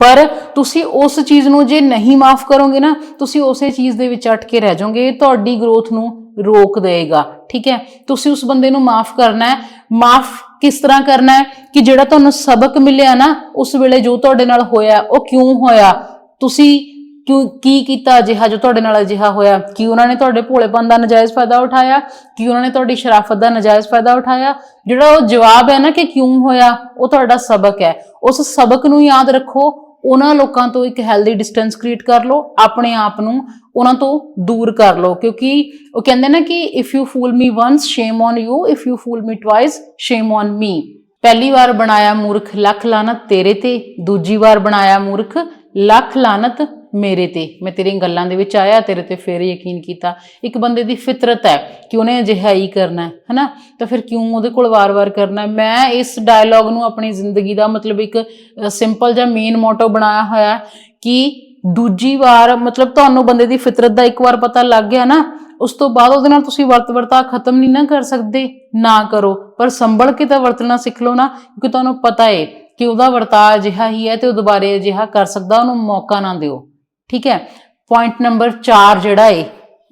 ਪਰ ਤੁਸੀਂ ਉਸ ਚੀਜ਼ ਨੂੰ ਜੇ ਨਹੀਂ ਮਾਫ ਕਰੋਗੇ ਨਾ, ਤੁਸੀਂ ਉਸੇ ਚੀਜ਼ ਦੇ ਵਿੱਚ ਅਟਕੇ ਰਹਿ ਜਾਓਗੇ ਤੁਹਾਡੀ ਗਰੋਥ ਨੂੰ ਰੋਕ ਦੇਗਾ ਠੀਕ ਹੈ? ਤੁਸੀਂ ਉਸ ਬੰਦੇ ਨੂੰ ਮਾਫ ਕਰਨਾ ਹੈ, ਮਾਫ ਕਿਸ ਤਰ੍ਹਾਂ ਕਰਨਾ ਹੈ ਕਿ ਜਿਹੜਾ ਤੁਹਾਨੂੰ ਸਬਕ ਮਿਲਿਆ ਨਾ, ਉਸ ਵੇਲੇ ਜੋ ਤੁਹਾਡੇ ਨਾਲ ਹੋਇਆ, ਉਹ ਕਿਉਂ ਹੋਇਆ? ਤੁਸੀਂ ਕਿਉਂ, ਕੀ ਕੀਤਾ ਅਜਿਹਾ ਜੋ ਤੁਹਾਡੇ ਨਾਲ ਅਜਿਹਾ ਹੋਇਆ? ਕੀ ਉਹਨਾਂ ਨੇ ਤੁਹਾਡੇ ਭੋਲੇਪਨ ਦਾ ਨਜਾਇਜ਼ ਫਾਇਦਾ ਉਠਾਇਆ? ਕੀ ਉਹਨਾਂ ਨੇ ਤੁਹਾਡੀ ਸ਼ਰਾਫਤ ਦਾ ਨਜਾਇਜ਼ ਫਾਇਦਾ ਉਠਾਇਆ? ਜਿਹੜਾ ਉਹ ਜਵਾਬ ਹੈ ਨਾ ਕਿ ਕਿਉਂ ਹੋਇਆ, ਉਹ ਤੁਹਾਡਾ ਸਬਕ ਹੈ। ਉਸ ਸਬਕ ਨੂੰ ਯਾਦ ਰੱਖੋ, ਉਹਨਾਂ ਲੋਕਾਂ ਤੋਂ ਇੱਕ ਹੈਲਦੀ ਡਿਸਟੈਂਸ ਕ੍ਰੀਏਟ ਕਰ ਲਓ, ਆਪਣੇ ਆਪ ਨੂੰ ਉਹਨਾਂ ਤੋਂ ਦੂਰ ਕਰ ਲਓ। ਕਿਉਂਕਿ ਉਹ ਕਹਿੰਦੇ ਨਾ ਕਿ if you fool me once shame on you if you fool me twice shame on me ਪਹਿਲੀ ਵਾਰ ਬਣਾਇਆ ਮੂਰਖ, ਲੱਖ ਲਾਨਤ ਤੇਰੇ ਤੇ, ਦੂਜੀ ਵਾਰ ਬਣਾਇਆ ਮੂਰਖ ਲੱਖ ਲਾਨਤ ਮੇਰੇ ਤੇ। ਮੈਂ ਤੇਰੀਆਂ ਗੱਲਾਂ ਦੇ ਵਿੱਚ ਆਇਆ, ਤੇਰੇ ਤੇ ਫੇਰ ਯਕੀਨ ਕੀਤਾ। ਇੱਕ ਬੰਦੇ ਦੀ ਫਿਤਰਤ ਹੈ ਕਿ ਉਹਨੇ ਅਜਿਹਾ ਹੀ ਕਰਨਾ ਹੈ, ਹਨਾ? ਤਾਂ ਫਿਰ ਕਿਉਂ ਉਹਦੇ ਕੋਲ ਵਾਰ-ਵਾਰ ਕਰਨਾ ਮੈਂ ਇਸ ਡਾਇਲੌਗ ਨੂੰ ਆਪਣੀ ਜ਼ਿੰਦਗੀ ਦਾ ਮਤਲਬ ਇੱਕ ਸਿੰਪਲ ਜਿਹਾ ਮੇਨ ਮੋਟੋ ਬਣਾਇਆ ਹੋਇਆ ਕਿ ਦੂਜੀ ਵਾਰ, ਮਤਲਬ ਤੁਹਾਨੂੰ ਬੰਦੇ ਦੀ ਫਿਤਰਤ ਦਾ ਇੱਕ ਵਾਰ ਪਤਾ ਲੱਗ ਗਿਆ ਨਾ, ਉਸ ਤੋਂ ਬਾਅਦ ਉਹਦੇ ਨਾਲ ਤੁਸੀਂ ਵਰਤ ਵਰਤਾ ਖਤਮ ਨਹੀਂ ਨਾ ਕਰ ਸਕਦੇ। ਨਾ ਕਰੋ। ਪਰ ਸੰਭਲ ਕੇ ਤਾਂ ਵਰਤਣਾ ਸਿੱਖ ਲਓ ਨਾ, ਕਿਉਂਕਿ ਤੁਹਾਨੂੰ ਪਤਾ ਏ ਕਿ ਉਹਦਾ ਵਰਤਾਅ ਅਜਿਹਾ ਹੀ ਹੈ ਤੇ ਉਹ ਦੁਬਾਰੇ ਅਜਿਹਾ ਕਰ ਸਕਦਾ, ਉਹਨੂੰ ਮੌਕਾ ਨਾ ਦਿਓ। ਠੀਕ ਹੈ? ਪੁਆਇੰਟ ਨੰਬਰ 4 ਜਿਹੜਾ ਹੈ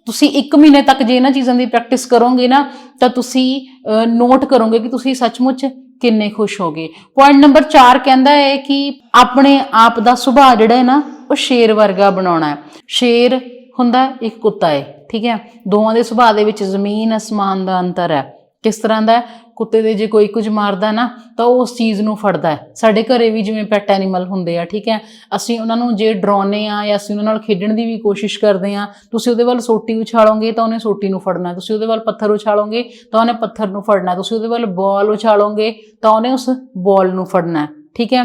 ਤੁਸੀਂ 1 ਮਹੀਨੇ ਤੱਕ ਜੇ ਇਹਨਾਂ ਚੀਜ਼ਾਂ ਦੀ ਪ੍ਰੈਕਟਿਸ ਕਰੋਗੇ ਨਾ, ਤਾਂ ਤੁਸੀਂ ਨੋਟ ਕਰੋਗੇ ਕਿ ਤੁਸੀਂ ਸੱਚਮੁੱਚ ਕਿੰਨੇ ਖੁਸ਼ ਹੋਗੇ। ਪੁਆਇੰਟ ਨੰਬਰ 4 ਕਹਿੰਦਾ ਹੈ ਕਿ ਆਪਣੇ ਆਪ ਦਾ ਸੁਭਾਅ ਜਿਹੜਾ ਹੈ ਨਾ, ਉਹ ਸ਼ੇਰ ਵਰਗਾ ਬਣਾਉਣਾ ਹੈ ਸ਼ੇਰ ਹੁੰਦਾ ਇੱਕ ਕੁੱਤਾ ਹੈ ਠੀਕ ਹੈ? ਦੋਵਾਂ ਦੇ ਸੁਭਾਅ ਦੇ ਵਿੱਚ ਜ਼ਮੀਨ, ਅਸਮਾਨ ਦਾ ਅੰਤਰ ਹੈ। ਕਿਸ ਤਰ੍ਹਾਂ ਦਾ ਕੁੱਤੇ ਦੇ ਜੇ ਕੋਈ ਕੁਝ ਮਾਰਦਾ ਨਾ, ਤਾਂ ਉਹ ਉਸ ਚੀਜ਼ ਨੂੰ ਫੜਦਾ ਹੈ। ਸਾਡੇ ਘਰੇ ਵੀ ਜਿਵੇਂ ਪੈਟ ਐਨੀਮਲ ਹੁੰਦੇ ਆ, ਠੀਕ ਹੈ? ਅਸੀਂ ਉਹਨਾਂ ਨੂੰ ਜੇ ਡਰਾਉਨੇ ਆ ਜਾਂ ਅਸੀਂ ਉਹਨਾਂ ਨਾਲ ਖੇਡਣ ਦੀ ਵੀ ਕੋਸ਼ਿਸ਼ ਕਰਦੇ ਆ ਤੁਸੀਂ ਉਹਦੇ ਵੱਲ ਸੋਟੀ ਉਛਾਲੋਗੇ ਤਾਂ ਉਹਨੇ ਸੋਟੀ ਨੂੰ ਫੜਨਾ ਤੁਸੀਂ ਉਹਦੇ ਵੱਲ ਪੱਥਰ ਉਛਾਲੋਗੇ ਤਾਂ ਉਹਨੇ ਪੱਥਰ ਨੂੰ ਫੜਨਾ ਤੁਸੀਂ ਉਹਦੇ ਵੱਲ ਬਾਲ ਉਛਾਲੋਗੇ ਤਾਂ ਉਹਨੇ ਉਸ ਬਾਲ ਨੂੰ ਫੜਨਾ ਠੀਕ ਹੈ?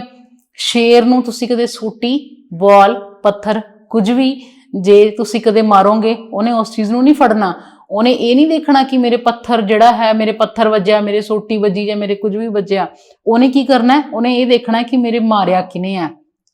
ਸ਼ੇਰ ਨੂੰ ਤੁਸੀਂ ਕਦੇ ਸੋਟੀ ਬਾਲ ਪੱਥਰ, ਕੁਝ ਵੀ ਜੇ ਤੁਸੀਂ ਕਦੇ ਮਾਰੋਗੇ, ਉਹਨੇ ਉਸ ਚੀਜ਼ ਨੂੰ ਨਹੀਂ ਫੜਨਾ। ਉਹਨੇ ਇਹ ਨਹੀਂ ਦੇਖਣਾ ਕਿ ਮੇਰੇ ਪੱਥਰ ਜਿਹੜਾ ਹੈ, ਮੇਰੇ ਪੱਥਰ ਵੱਜਿਆ, ਮੇਰੇ ਸੋਟੀ ਵੱਜੀ ਜਾਂ ਮੇਰੇ ਕੁਝ ਵੀ ਵੱਜਿਆ। ਉਹਨੇ ਕੀ ਕਰਨਾ ਉਹਨੇ ਇਹ ਦੇਖਣਾ ਕਿ ਮੇਰੇ ਮਾਰਿਆ ਕਿਨੇ ਆ।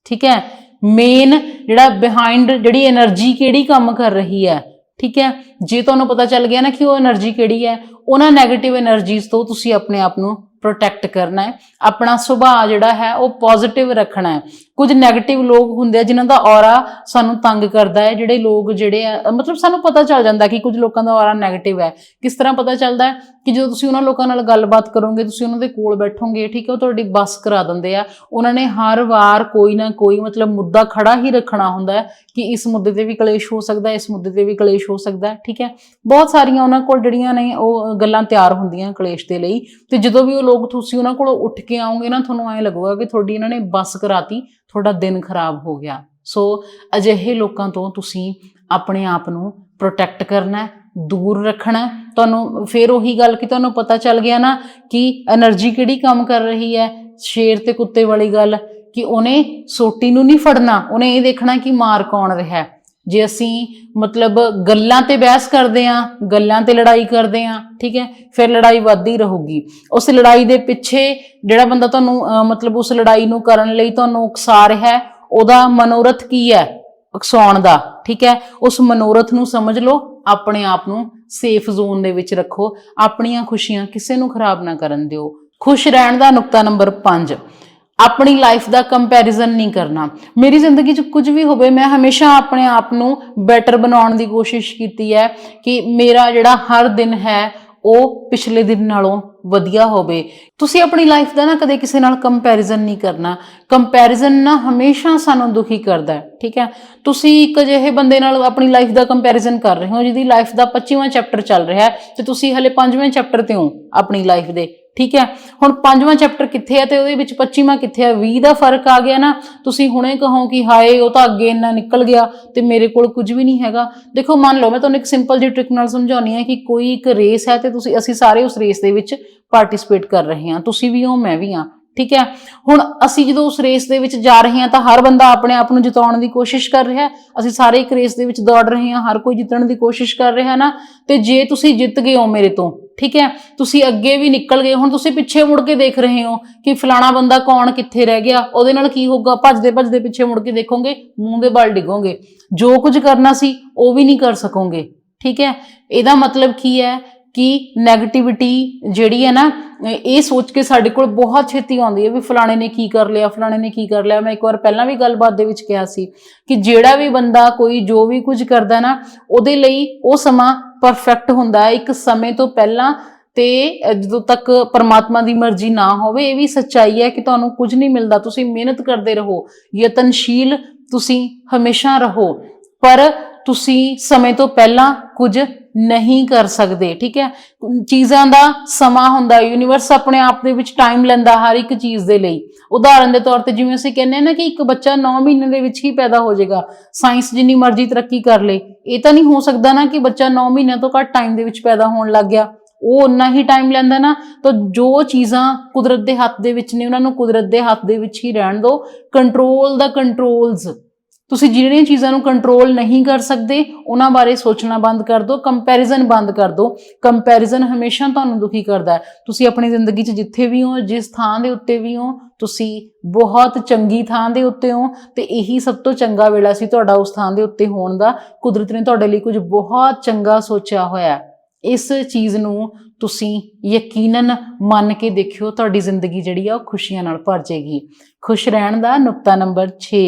ਠੀਕ ਹੈ? ਮੇਨ ਜਿਹੜਾ ਬਿਹਾਈਂਡ ਜਿਹੜੀ એનર્ਜੀ ਕਿਹੜੀ ਕੰਮ ਕਰ ਰਹੀ ਹੈ। ਠੀਕ ਹੈ? ਜੇ ਤੁਹਾਨੂੰ ਪਤਾ ਚੱਲ ਗਿਆ ਨਾ ਕਿ ਉਹ એનર્ਜੀ ਕਿਹੜੀ ਹੈ, ਉਹਨਾਂ 네ਗੇਟਿਵ એનર્ਜੀਜ਼ ਤੋਂ ਤੁਸੀਂ ਆਪਣੇ ਆਪ ਨੂੰ ਪ੍ਰੋਟੈਕਟ ਕਰਨਾ ਹੈ। ਆਪਣਾ ਸੁਭਾਅ ਜਿਹੜਾ ਹੈ ਉਹ ਪੋਜ਼ਿਟਿਵ ਰੱਖਣਾ ਹੈ। ਕੁਝ 네ਗੇਟਿਵ ਲੋਕ ਹੁੰਦੇ ਆ ਜਿਨ੍ਹਾਂ ਦਾ ਔਰਾ ਸਾਨੂੰ ਤੰਗ ਕਰਦਾ ਹੈ, ਜਿਹੜੇ ਲੋਕ ਜਿਹੜੇ ਆ ਮਤਲਬ ਸਾਨੂੰ ਪਤਾ ਚੱਲ ਜਾਂਦਾ ਕਿ ਕੁਝ ਲੋਕਾਂ ਦਾ ਔਰਾ 네ਗੇਟਿਵ ਹੈ। ਕਿਸ ਤਰ੍ਹਾਂ ਪਤਾ ਚੱਲਦਾ ਹੈ ਕਿ ਜਦੋਂ ਤੁਸੀਂ ਉਹਨਾਂ ਲੋਕਾਂ ਨਾਲ ਗੱਲਬਾਤ ਕਰੋਗੇ, ਤੁਸੀਂ ਉਹਨਾਂ ਦੇ ਕੋਲ ਬੈਠੋਗੇ, ਠੀਕ ਹੈ, ਉਹ ਤੁਹਾਡੀ ਬੱਸ ਕਰਾ ਦਿੰਦੇ ਆ। ਉਹਨਾਂ ਨੇ ਹਰ ਵਾਰ ਕੋਈ ਨਾ ਕੋਈ ਮਤਲਬ ਮੁੱਦਾ ਖੜਾ ਹੀ ਰੱਖਣਾ ਹੁੰਦਾ ਹੈ ਕਿ ਇਸ ਮੁੱਦੇ ਤੇ ਵੀ ਕਲੇਸ਼ ਹੋ ਸਕਦਾ ਹੈ, ਇਸ ਮੁੱਦੇ ਤੇ ਵੀ ਕਲੇਸ਼ ਹੋ ਸਕਦਾ ਹੈ, ਠੀਕ ਹੈ। ਬਹੁਤ ਸਾਰੀਆਂ ਉਹਨਾਂ ਕੋਲ ਜਿਹੜੀਆਂ ਨੇ ਉਹ ਗੱਲਾਂ ਤਿਆਰ ਹੁੰਦੀਆਂ ਕਲੇਸ਼ ਦੇ ਲਈ। ਤੇ ਜਦੋਂ ਵੀ ਉਹ ਲੋਕ ਤੁਸੀਂ ਉਹਨਾਂ ਕੋਲੋਂ ਉੱਠ ਕੇ ਆਉਂਗੇ ਨਾ, ਤੁਹਾਨੂੰ ਐ ਲੱਗੂਗਾ ਕਿ ਤੁਹਾਡੀ ਇਹਨਾਂ ਨੇ ਬਸ ਕਰਾਤੀ, ਤੁਹਾਡਾ ਦਿਨ ਖਰਾਬ ਹੋ ਗਿਆ। ਸੋ ਅਜਿਹੇ ਲੋਕਾਂ ਤੋਂ ਤੁਸੀਂ ਆਪਣੇ ਆਪ ਨੂੰ ਪ੍ਰੋਟੈਕਟ ਕਰਨਾ ਦੂਰ ਰੱਖਣਾ ਤੁਹਾਨੂੰ ਫਿਰ ਉਹੀ ਗੱਲ ਕਿ ਤੁਹਾਨੂੰ ਪਤਾ ਚੱਲ ਗਿਆ ਨਾ ਕਿ એનર્ਜੀ ਕਿਹੜੀ ਕੰਮ ਕਰ ਰਹੀ ਹੈ। ਸ਼ੇਰ ਤੇ ਕੁੱਤੇ ਵਾਲੀ ਗੱਲ ਕਿ ਉਹਨੇ ਸੋਟੀ ਨੂੰ ਨਹੀਂ ਫੜਨਾ, ਉਹਨੇ ਇਹ ਦੇਖਣਾ ਕਿ ਮਾਰ ਕੌਣ ਰਿਹਾ ਜੇ ਅਸੀਂ ਮਤਲਬ ਗੱਲਾਂ ਤੇ ਬਹਿਸ ਕਰਦੇ ਆਂ ਗੱਲਾਂ ਤੇ ਲੜਾਈ ਕਰਦੇ ਆਂ ਠੀਕ ਹੈ ਫਿਰ ਲੜਾਈ ਵੱਧਦੀ ਰਹੂਗੀ। ਉਸ ਲੜਾਈ ਦੇ ਪਿੱਛੇ ਜਿਹੜਾ ਬੰਦਾ ਤੁਹਾਨੂੰ ਅਹ, ਮਤਲਬ ਉਸ ਲੜਾਈ ਨੂੰ ਕਰਨ ਲਈ ਤੁਹਾਨੂੰ ਉਕਸਾ ਰਿਹਾ ਹੈ ਉਹਦਾ ਮਨੋਰਥ ਕੀ ਹੈ? ਉਕਸਾਉਣ ਦਾ ਠੀਕ ਹੈ? ਉਸ ਮਨੋਰਥ ਨੂੰ ਸਮਝ ਲਓ ਆਪਣੇ ਆਪ ਨੂੰ ਸੇਫ ਜ਼ੋਨ ਦੇ ਵਿੱਚ ਰੱਖੋ। ਆਪਣੀਆਂ ਖੁਸ਼ੀਆਂ ਕਿਸੇ ਨੂੰ ਖਰਾਬ ਨਾ ਕਰਨ ਦਿਓ। ਖੁਸ਼ ਰਹਿਣ ਦਾ ਨੁਕਤਾ ਨੰਬਰ 5 ਆਪਣੀ ਲਾਈਫ ਦਾ ਕੰਪੈਰੀਜ਼ਨ ਨਹੀਂ ਕਰਨਾ। ਮੇਰੀ ਜ਼ਿੰਦਗੀ 'ਚ ਕੁਝ ਵੀ ਹੋਵੇ, ਮੈਂ ਹਮੇਸ਼ਾ ਆਪਣੇ ਆਪ ਨੂੰ ਬੈਟਰ ਬਣਾਉਣ ਦੀ ਕੋਸ਼ਿਸ਼ ਕੀਤੀ ਹੈ ਕਿ ਮੇਰਾ ਜਿਹੜਾ ਹਰ ਦਿਨ ਹੈ, ਉਹ ਪਿਛਲੇ ਦਿਨ ਨਾਲੋਂ ਵਧੀਆ ਹੋਵੇ। ਤੁਸੀਂ ਆਪਣੀ ਲਾਈਫ ਦਾ ਨਾ ਕਦੇ ਕਿਸੇ ਨਾਲ ਕੰਪੈਰੀਜ਼ਨ ਨਹੀਂ ਕਰਨਾ। ਕੰਪੈਰੀਜ਼ਨ ਨਾ ਹਮੇਸ਼ਾ ਸਾਨੂੰ ਦੁਖੀ ਕਰਦਾ ਹੈ, ਠੀਕ ਹੈ? ਤੁਸੀਂ ਇੱਕ ਅਜਿਹੇ ਬੰਦੇ ਨਾਲ ਆਪਣੀ ਲਾਈਫ ਦਾ ਕੰਪੈਰੀਜ਼ਨ ਕਰ ਰਹੇ ਹੋ, ਜਿਹਦੀ ਲਾਈਫ ਦਾ 25ਵਾਂ ਚੈਪਟਰ ਚੱਲ ਰਿਹਾ ਹੈ, ਤੇ ਤੁਸੀਂ ਹਲੇ 5ਵੇਂ ਚੈਪਟਰ ਤੇ ਹੋ ਆਪਣੀ ਲਾਈਫ ਦੇ। ਠੀਕ ਹੈ? ਹੁਣ ਪੰਜਵਾਂ ਚੈਪਟਰ ਕਿੱਥੇ ਹੈ ਤੇ ਉਹਦੇ ਵਿੱਚ 25ਵਾਂ ਕਿੱਥੇ ਹੈ? 20 ਦਾ ਫ਼ਰਕ ਆ ਗਿਆ ਨਾ। ਤੁਸੀਂ ਹੁਣੇ ਕਹੋ ਕਿ ਹਾਏ, ਉਹ ਤਾਂ ਅੱਗੇ ਇੰਨਾ ਨਿਕਲ ਗਿਆ ਤੇ ਮੇਰੇ ਕੋਲ ਕੁਝ ਵੀ ਨਹੀਂ ਹੈਗਾ। ਦੇਖੋ, ਮੰਨ ਲਓ, ਮੈਂ ਤੁਹਾਨੂੰ ਇੱਕ ਸਿੰਪਲ ਜਿਹੀ ਟ੍ਰਿਕ ਨਾਲ ਸਮਝਾਉਣੀ ਹੈ ਕਿ ਕੋਈ ਇੱਕ ਰੇਸ ਹੈ ਤੇ ਤੁਸੀਂ, ਅਸੀਂ ਸਾਰੇ ਉਸ ਰੇਸ ਦੇ ਵਿੱਚ ਪਾਰਟਿਸਿਪੇਟ ਕਰ ਰਹੇ ਹਾਂ। ਤੁਸੀਂ ਵੀ ਹੋ, ਮੈਂ ਵੀ ਹਾਂ। ਠੀਕ ਹੈ? ਹੁਣ ਅਸੀਂ ਜਦੋਂ ਉਸ ਰੇਸ ਦੇ ਵਿੱਚ ਜਾ ਰਹੇ ਹਾਂ ਤਾਂ ਹਰ ਬੰਦਾ ਆਪਣੇ ਆਪ ਨੂੰ ਜਿਤਾਉਣ ਦੀ ਕੋਸ਼ਿਸ਼ ਕਰ ਰਿਹਾ ਹੈ। ਅਸੀਂ ਸਾਰੇ ਇੱਕ ਰੇਸ ਦੇ ਵਿੱਚ ਦੌੜ ਰਹੇ ਹਾਂ, ਹਰ ਕੋਈ ਜਿੱਤਣ ਦੀ ਕੋਸ਼ਿਸ਼ ਕਰ ਰਿਹਾ ਹੈ ਨਾ? ਤੇ ਜੇ ਤੁਸੀਂ ਜਿੱਤ ਗਏ ਹੋ ਮੇਰੇ ਤੋਂ, ਠੀਕ ਹੈ? ਤੁਸੀਂ ਅੱਗੇ ਵੀ ਨਿਕਲ ਗਏ, ਹੁਣ ਤੁਸੀਂ ਪਿੱਛੇ ਮੁੜ ਕੇ ਦੇਖ ਰਹੇ ਹੋ ਕਿ ਫਲਾਣਾ ਬੰਦਾ ਕੌਣ ਕਿੱਥੇ ਰਹਿ ਗਿਆ, ਉਹਦੇ ਨਾਲ ਕੀ ਹੋਊਗਾ? ਭੱਜਦੇ ਭੱਜਦੇ ਪਿੱਛੇ ਮੁੜ ਕੇ ਦੇਖੋਗੇ, ਮੂੰਹ ਦੇ ਬਲ ਡਿੱਗੋਗੇ। ਜੋ ਕੁਝ ਕਰਨਾ ਸੀ, ਉਹ ਵੀ ਨਹੀਂ ਕਰ ਸਕੋਗੇ, ਠੀਕ ਹੈ? ਇਹਦਾ ਮਤਲਬ ਕੀ ਹੈ ਕਿ 네ਗੇਟਿਵਿਟੀ ਜਿਹੜੀ ਹੈ ਨਾ, ਇਹ ਸੋਚ ਕੇ ਸਾਡੇ ਕੋਲ ਬਹੁਤ ਛੇਤੀ ਆਉਂਦੀ ਹੈ ਵੀ ਫਲਾਣੇ ਨੇ ਕੀ ਕਰ ਲਿਆ, ਫਲਾਣੇ ਨੇ ਕੀ ਕਰ ਲਿਆ। ਮੈਂ ਇੱਕ ਵਾਰ ਪਹਿਲਾਂ ਵੀ ਗੱਲਬਾਤ ਦੇ ਵਿੱਚ ਕਿਹਾ ਸੀ ਕਿ ਜਿਹੜਾ ਵੀ ਬੰਦਾ ਕੋਈ, ਜੋ ਵੀ ਕੁਝ ਕਰਦਾ ਨਾ, ਉਹਦੇ ਲਈ ਉਹ ਸਮਾਂ ਪਰਫੈਕਟ ਹੁੰਦਾ ਹੈ। ਇੱਕ ਸਮੇਂ ਤੋਂ ਪਹਿਲਾਂ ਤੇ ਜਦੋਂ ਤੱਕ ਪਰਮਾਤਮਾ ਦੀ ਮਰਜ਼ੀ ਨਾ ਹੋਵੇ, ਇਹ ਵੀ ਸੱਚਾਈ ਹੈ ਕਿ ਤੁਹਾਨੂੰ ਕੁਝ ਨਹੀਂ ਮਿਲਦਾ। ਤੁਸੀਂ ਮਿਹਨਤ ਕਰਦੇ ਰਹੋ, ਯਤਨਸ਼ੀਲ ਤੁਸੀਂ ਹਮੇਸ਼ਾ ਰਹੋ। ਪਰ ਤੁਸੀਂ ਸਮੇਂ ਤੋਂ ਪਹਿਲਾਂ ਕੁਝ ਨਹੀਂ ਕਰ ਸਕਦੇ, ਠੀਕ ਹੈ? ਚੀਜ਼ਾਂ ਦਾ ਸਮਾਂ ਹੁੰਦਾ ਯੂਨੀਵਰਸ ਆਪਣੇ ਆਪ ਦੇ ਵਿੱਚ ਟਾਈਮ ਲੈਂਦਾ ਹਰ ਇੱਕ ਚੀਜ਼ ਦੇ ਲਈ। ਉਦਾਹਰਨ ਦੇ ਤੌਰ ਤੇ ਜਿਵੇਂ ਅਸੀਂ ਕਹਿੰਦੇ ਹਾਂ ਨਾ ਕਿ ਇੱਕ ਬੱਚਾ 9 ਮਹੀਨੇ ਦੇ ਵਿੱਚ ਹੀ ਪੈਦਾ ਹੋ ਜਾਏਗਾ ਸਾਇੰਸ ਜਿੰਨੀ ਮਰਜ਼ੀ ਤਰੱਕੀ ਕਰ ਲੇ। ਇਹ ਤਾਂ ਨਹੀਂ ਹੋ ਸਕਦਾ ਨਾ ਕਿ ਬੱਚਾ 9 ਮਹੀਨਿਆਂ ਤੋਂ ਘੱਟ ਟਾਈਮ ਦੇ ਵਿੱਚ ਪੈਦਾ ਹੋਣ ਲੱਗ ਗਿਆ। ਉਹ ਉਨਾ ਹੀ ਟਾਈਮ ਲੈਂਦਾ ਨਾ, ਤਾਂ ਜੋ ਚੀਜ਼ਾਂ ਕੁਦਰਤ ਦੇ ਹੱਥ ਦੇ ਵਿੱਚ ਨੇ, ਉਹਨਾਂ ਨੂੰ ਕੁਦਰਤ ਦੇ ਹੱਥ ਦੇ ਵਿੱਚ ਹੀ ਰਹਿਣ ਦਿਓ ਕੰਟਰੋਲ ਦਾ ਕੰਟਰੋਲਸ ਤੁਸੀਂ ਜਿਹੜੀਆਂ ਚੀਜ਼ਾਂ ਨੂੰ ਕੰਟਰੋਲ ਨਹੀਂ ਕਰ ਸਕਦੇ, ਉਹਨਾਂ ਬਾਰੇ ਸੋਚਣਾ ਬੰਦ ਕਰ ਦਿਓ ਕੰਪੈਰੀਜ਼ਨ ਬੰਦ ਕਰ ਦਿਓ। ਕੰਪੈਰੀਜ਼ਨ ਹਮੇਸ਼ਾ ਤੁਹਾਨੂੰ ਦੁਖੀ ਕਰਦਾ ਹੈ। ਤੁਸੀਂ ਆਪਣੀ ਜ਼ਿੰਦਗੀ 'ਚ ਜਿੱਥੇ ਵੀ ਹੋ, ਜਿਸ ਥਾਂ ਦੇ ਉੱਤੇ ਵੀ ਹੋ, ਤੁਸੀਂ ਬਹੁਤ ਚੰਗੀ ਥਾਂ ਦੇ ਉੱਤੇ ਹੋ ਤੇ ਇਹੀ ਸਭ ਤੋਂ ਚੰਗਾ ਵੇਲਾ ਸੀ ਤੁਹਾਡਾ ਉਸ ਥਾਂ ਦੇ ਉੱਤੇ ਹੋਣ ਦਾ। ਕੁਦਰਤ ਨੇ ਤੁਹਾਡੇ ਲਈ ਕੁਝ ਬਹੁਤ ਚੰਗਾ ਸੋਚਿਆ ਹੋਇਆ ਹੈ। ਇਸ ਚੀਜ਼ ਨੂੰ ਤੁਸੀਂ ਯਕੀਨਨ ਮੰਨ ਕੇ ਦੇਖਿਓ, ਤੁਹਾਡੀ ਜ਼ਿੰਦਗੀ ਜਿਹੜੀ ਆ ਉਹ ਖੁਸ਼ੀਆਂ ਨਾਲ ਭਰ ਜਾਏਗੀ ਖੁਸ਼ ਰਹਿਣ ਦਾ ਨੁਕਤਾ ਨੰਬਰ 6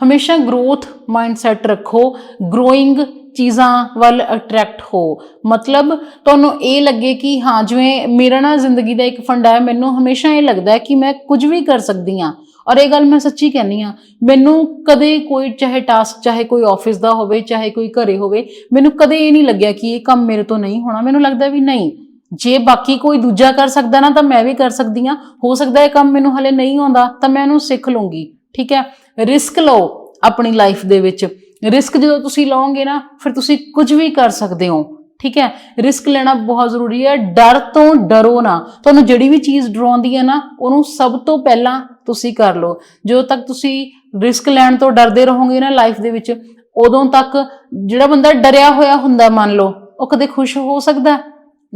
ਹਮੇਸ਼ਾ ਗਰੋਥ ਮਾਈਂਡਸੈਟ ਰੱਖੋ ਗਰੋਇੰਗ ਚੀਜ਼ਾਂ ਵੱਲ ਅਟਰੈਕਟ ਹੋ। ਮਤਲਬ ਤੁਹਾਨੂੰ ਇਹ ਲੱਗੇ ਕਿ ਹਾਂ, ਜਿਵੇਂ ਮੇਰਾ ਨਾ ਜ਼ਿੰਦਗੀ ਦਾ ਇੱਕ ਫੰਡਾ ਹੈ, ਮੈਨੂੰ ਹਮੇਸ਼ਾ ਇਹ ਲੱਗਦਾ ਹੈ ਕਿ ਮੈਂ ਕੁਝ ਵੀ ਕਰ ਸਕਦੀ ਹਾਂ। ਔਰ ਇਹ ਗੱਲ ਮੈਂ ਸੱਚੀ ਕਹਿੰਨੀ ਆ ਮੈਨੂੰ ਕਦੇ ਕੋਈ, ਚਾਹੇ ਟਾਸਕ ਚਾਹੇ ਕੋਈ ਆਫਿਸ ਦਾ ਹੋਵੇ, ਚਾਹੇ ਕੋਈ ਘਰੇ ਹੋਵੇ, ਮੈਨੂੰ ਕਦੇ ਇਹ ਨਹੀਂ ਲੱਗਿਆ ਕਿ ਇਹ ਕੰਮ ਮੇਰੇ ਤੋਂ ਨਹੀਂ ਹੋਣਾ। ਮੈਨੂੰ ਲੱਗਦਾ ਵੀ ਨਹੀਂ, ਜੇ ਬਾਕੀ ਕੋਈ ਦੂਜਾ ਕਰ ਸਕਦਾ ਨਾ, ਤਾਂ ਮੈਂ ਵੀ ਕਰ ਸਕਦੀ ਹਾਂ। ਹੋ ਸਕਦਾ ਇਹ ਕੰਮ ਮੈਨੂੰ ਹਲੇ ਨਹੀਂ ਆਉਂਦਾ, ਤਾਂ ਮੈਂ ਇਹਨੂੰ ਸਿੱਖ ਲੂੰਗੀ ਠੀਕ ਹੈ? ਰਿਸਕ ਲਓ ਆਪਣੀ ਲਾਈਫ ਦੇ ਵਿੱਚ। ਰਿਸਕ ਜਦੋਂ ਤੁਸੀਂ ਲਓਗੇ ਨਾ, ਫਿਰ ਤੁਸੀਂ ਕੁਝ ਵੀ ਕਰ ਸਕਦੇ ਹੋ। ਠੀਕ ਹੈ? ਰਿਸਕ ਲੈਣਾ ਬਹੁਤ ਜ਼ਰੂਰੀ ਹੈ। ਡਰ ਤੋਂ ਡਰੋ ਨਾ। ਤੁਹਾਨੂੰ ਜਿਹੜੀ ਵੀ ਚੀਜ਼ ਡਰਾਉਂਦੀ ਹੈ ਨਾ, ਉਹਨੂੰ ਸਭ ਤੋਂ ਪਹਿਲਾਂ ਤੁਸੀਂ ਕਰ ਲਓ। ਜਦੋਂ ਤੱਕ ਤੁਸੀਂ ਰਿਸਕ ਲੈਣ ਤੋਂ ਡਰਦੇ ਰਹੋਗੇ ਨਾ ਲਾਈਫ ਦੇ ਵਿੱਚ, ਉਦੋਂ ਤੱਕ ਜਿਹੜਾ ਬੰਦਾ ਡਰਿਆ ਹੋਇਆ ਹੁੰਦਾ ਮੰਨ ਲਓ, ਉਹ ਕਦੇ ਖੁਸ਼ ਹੋ ਸਕਦਾ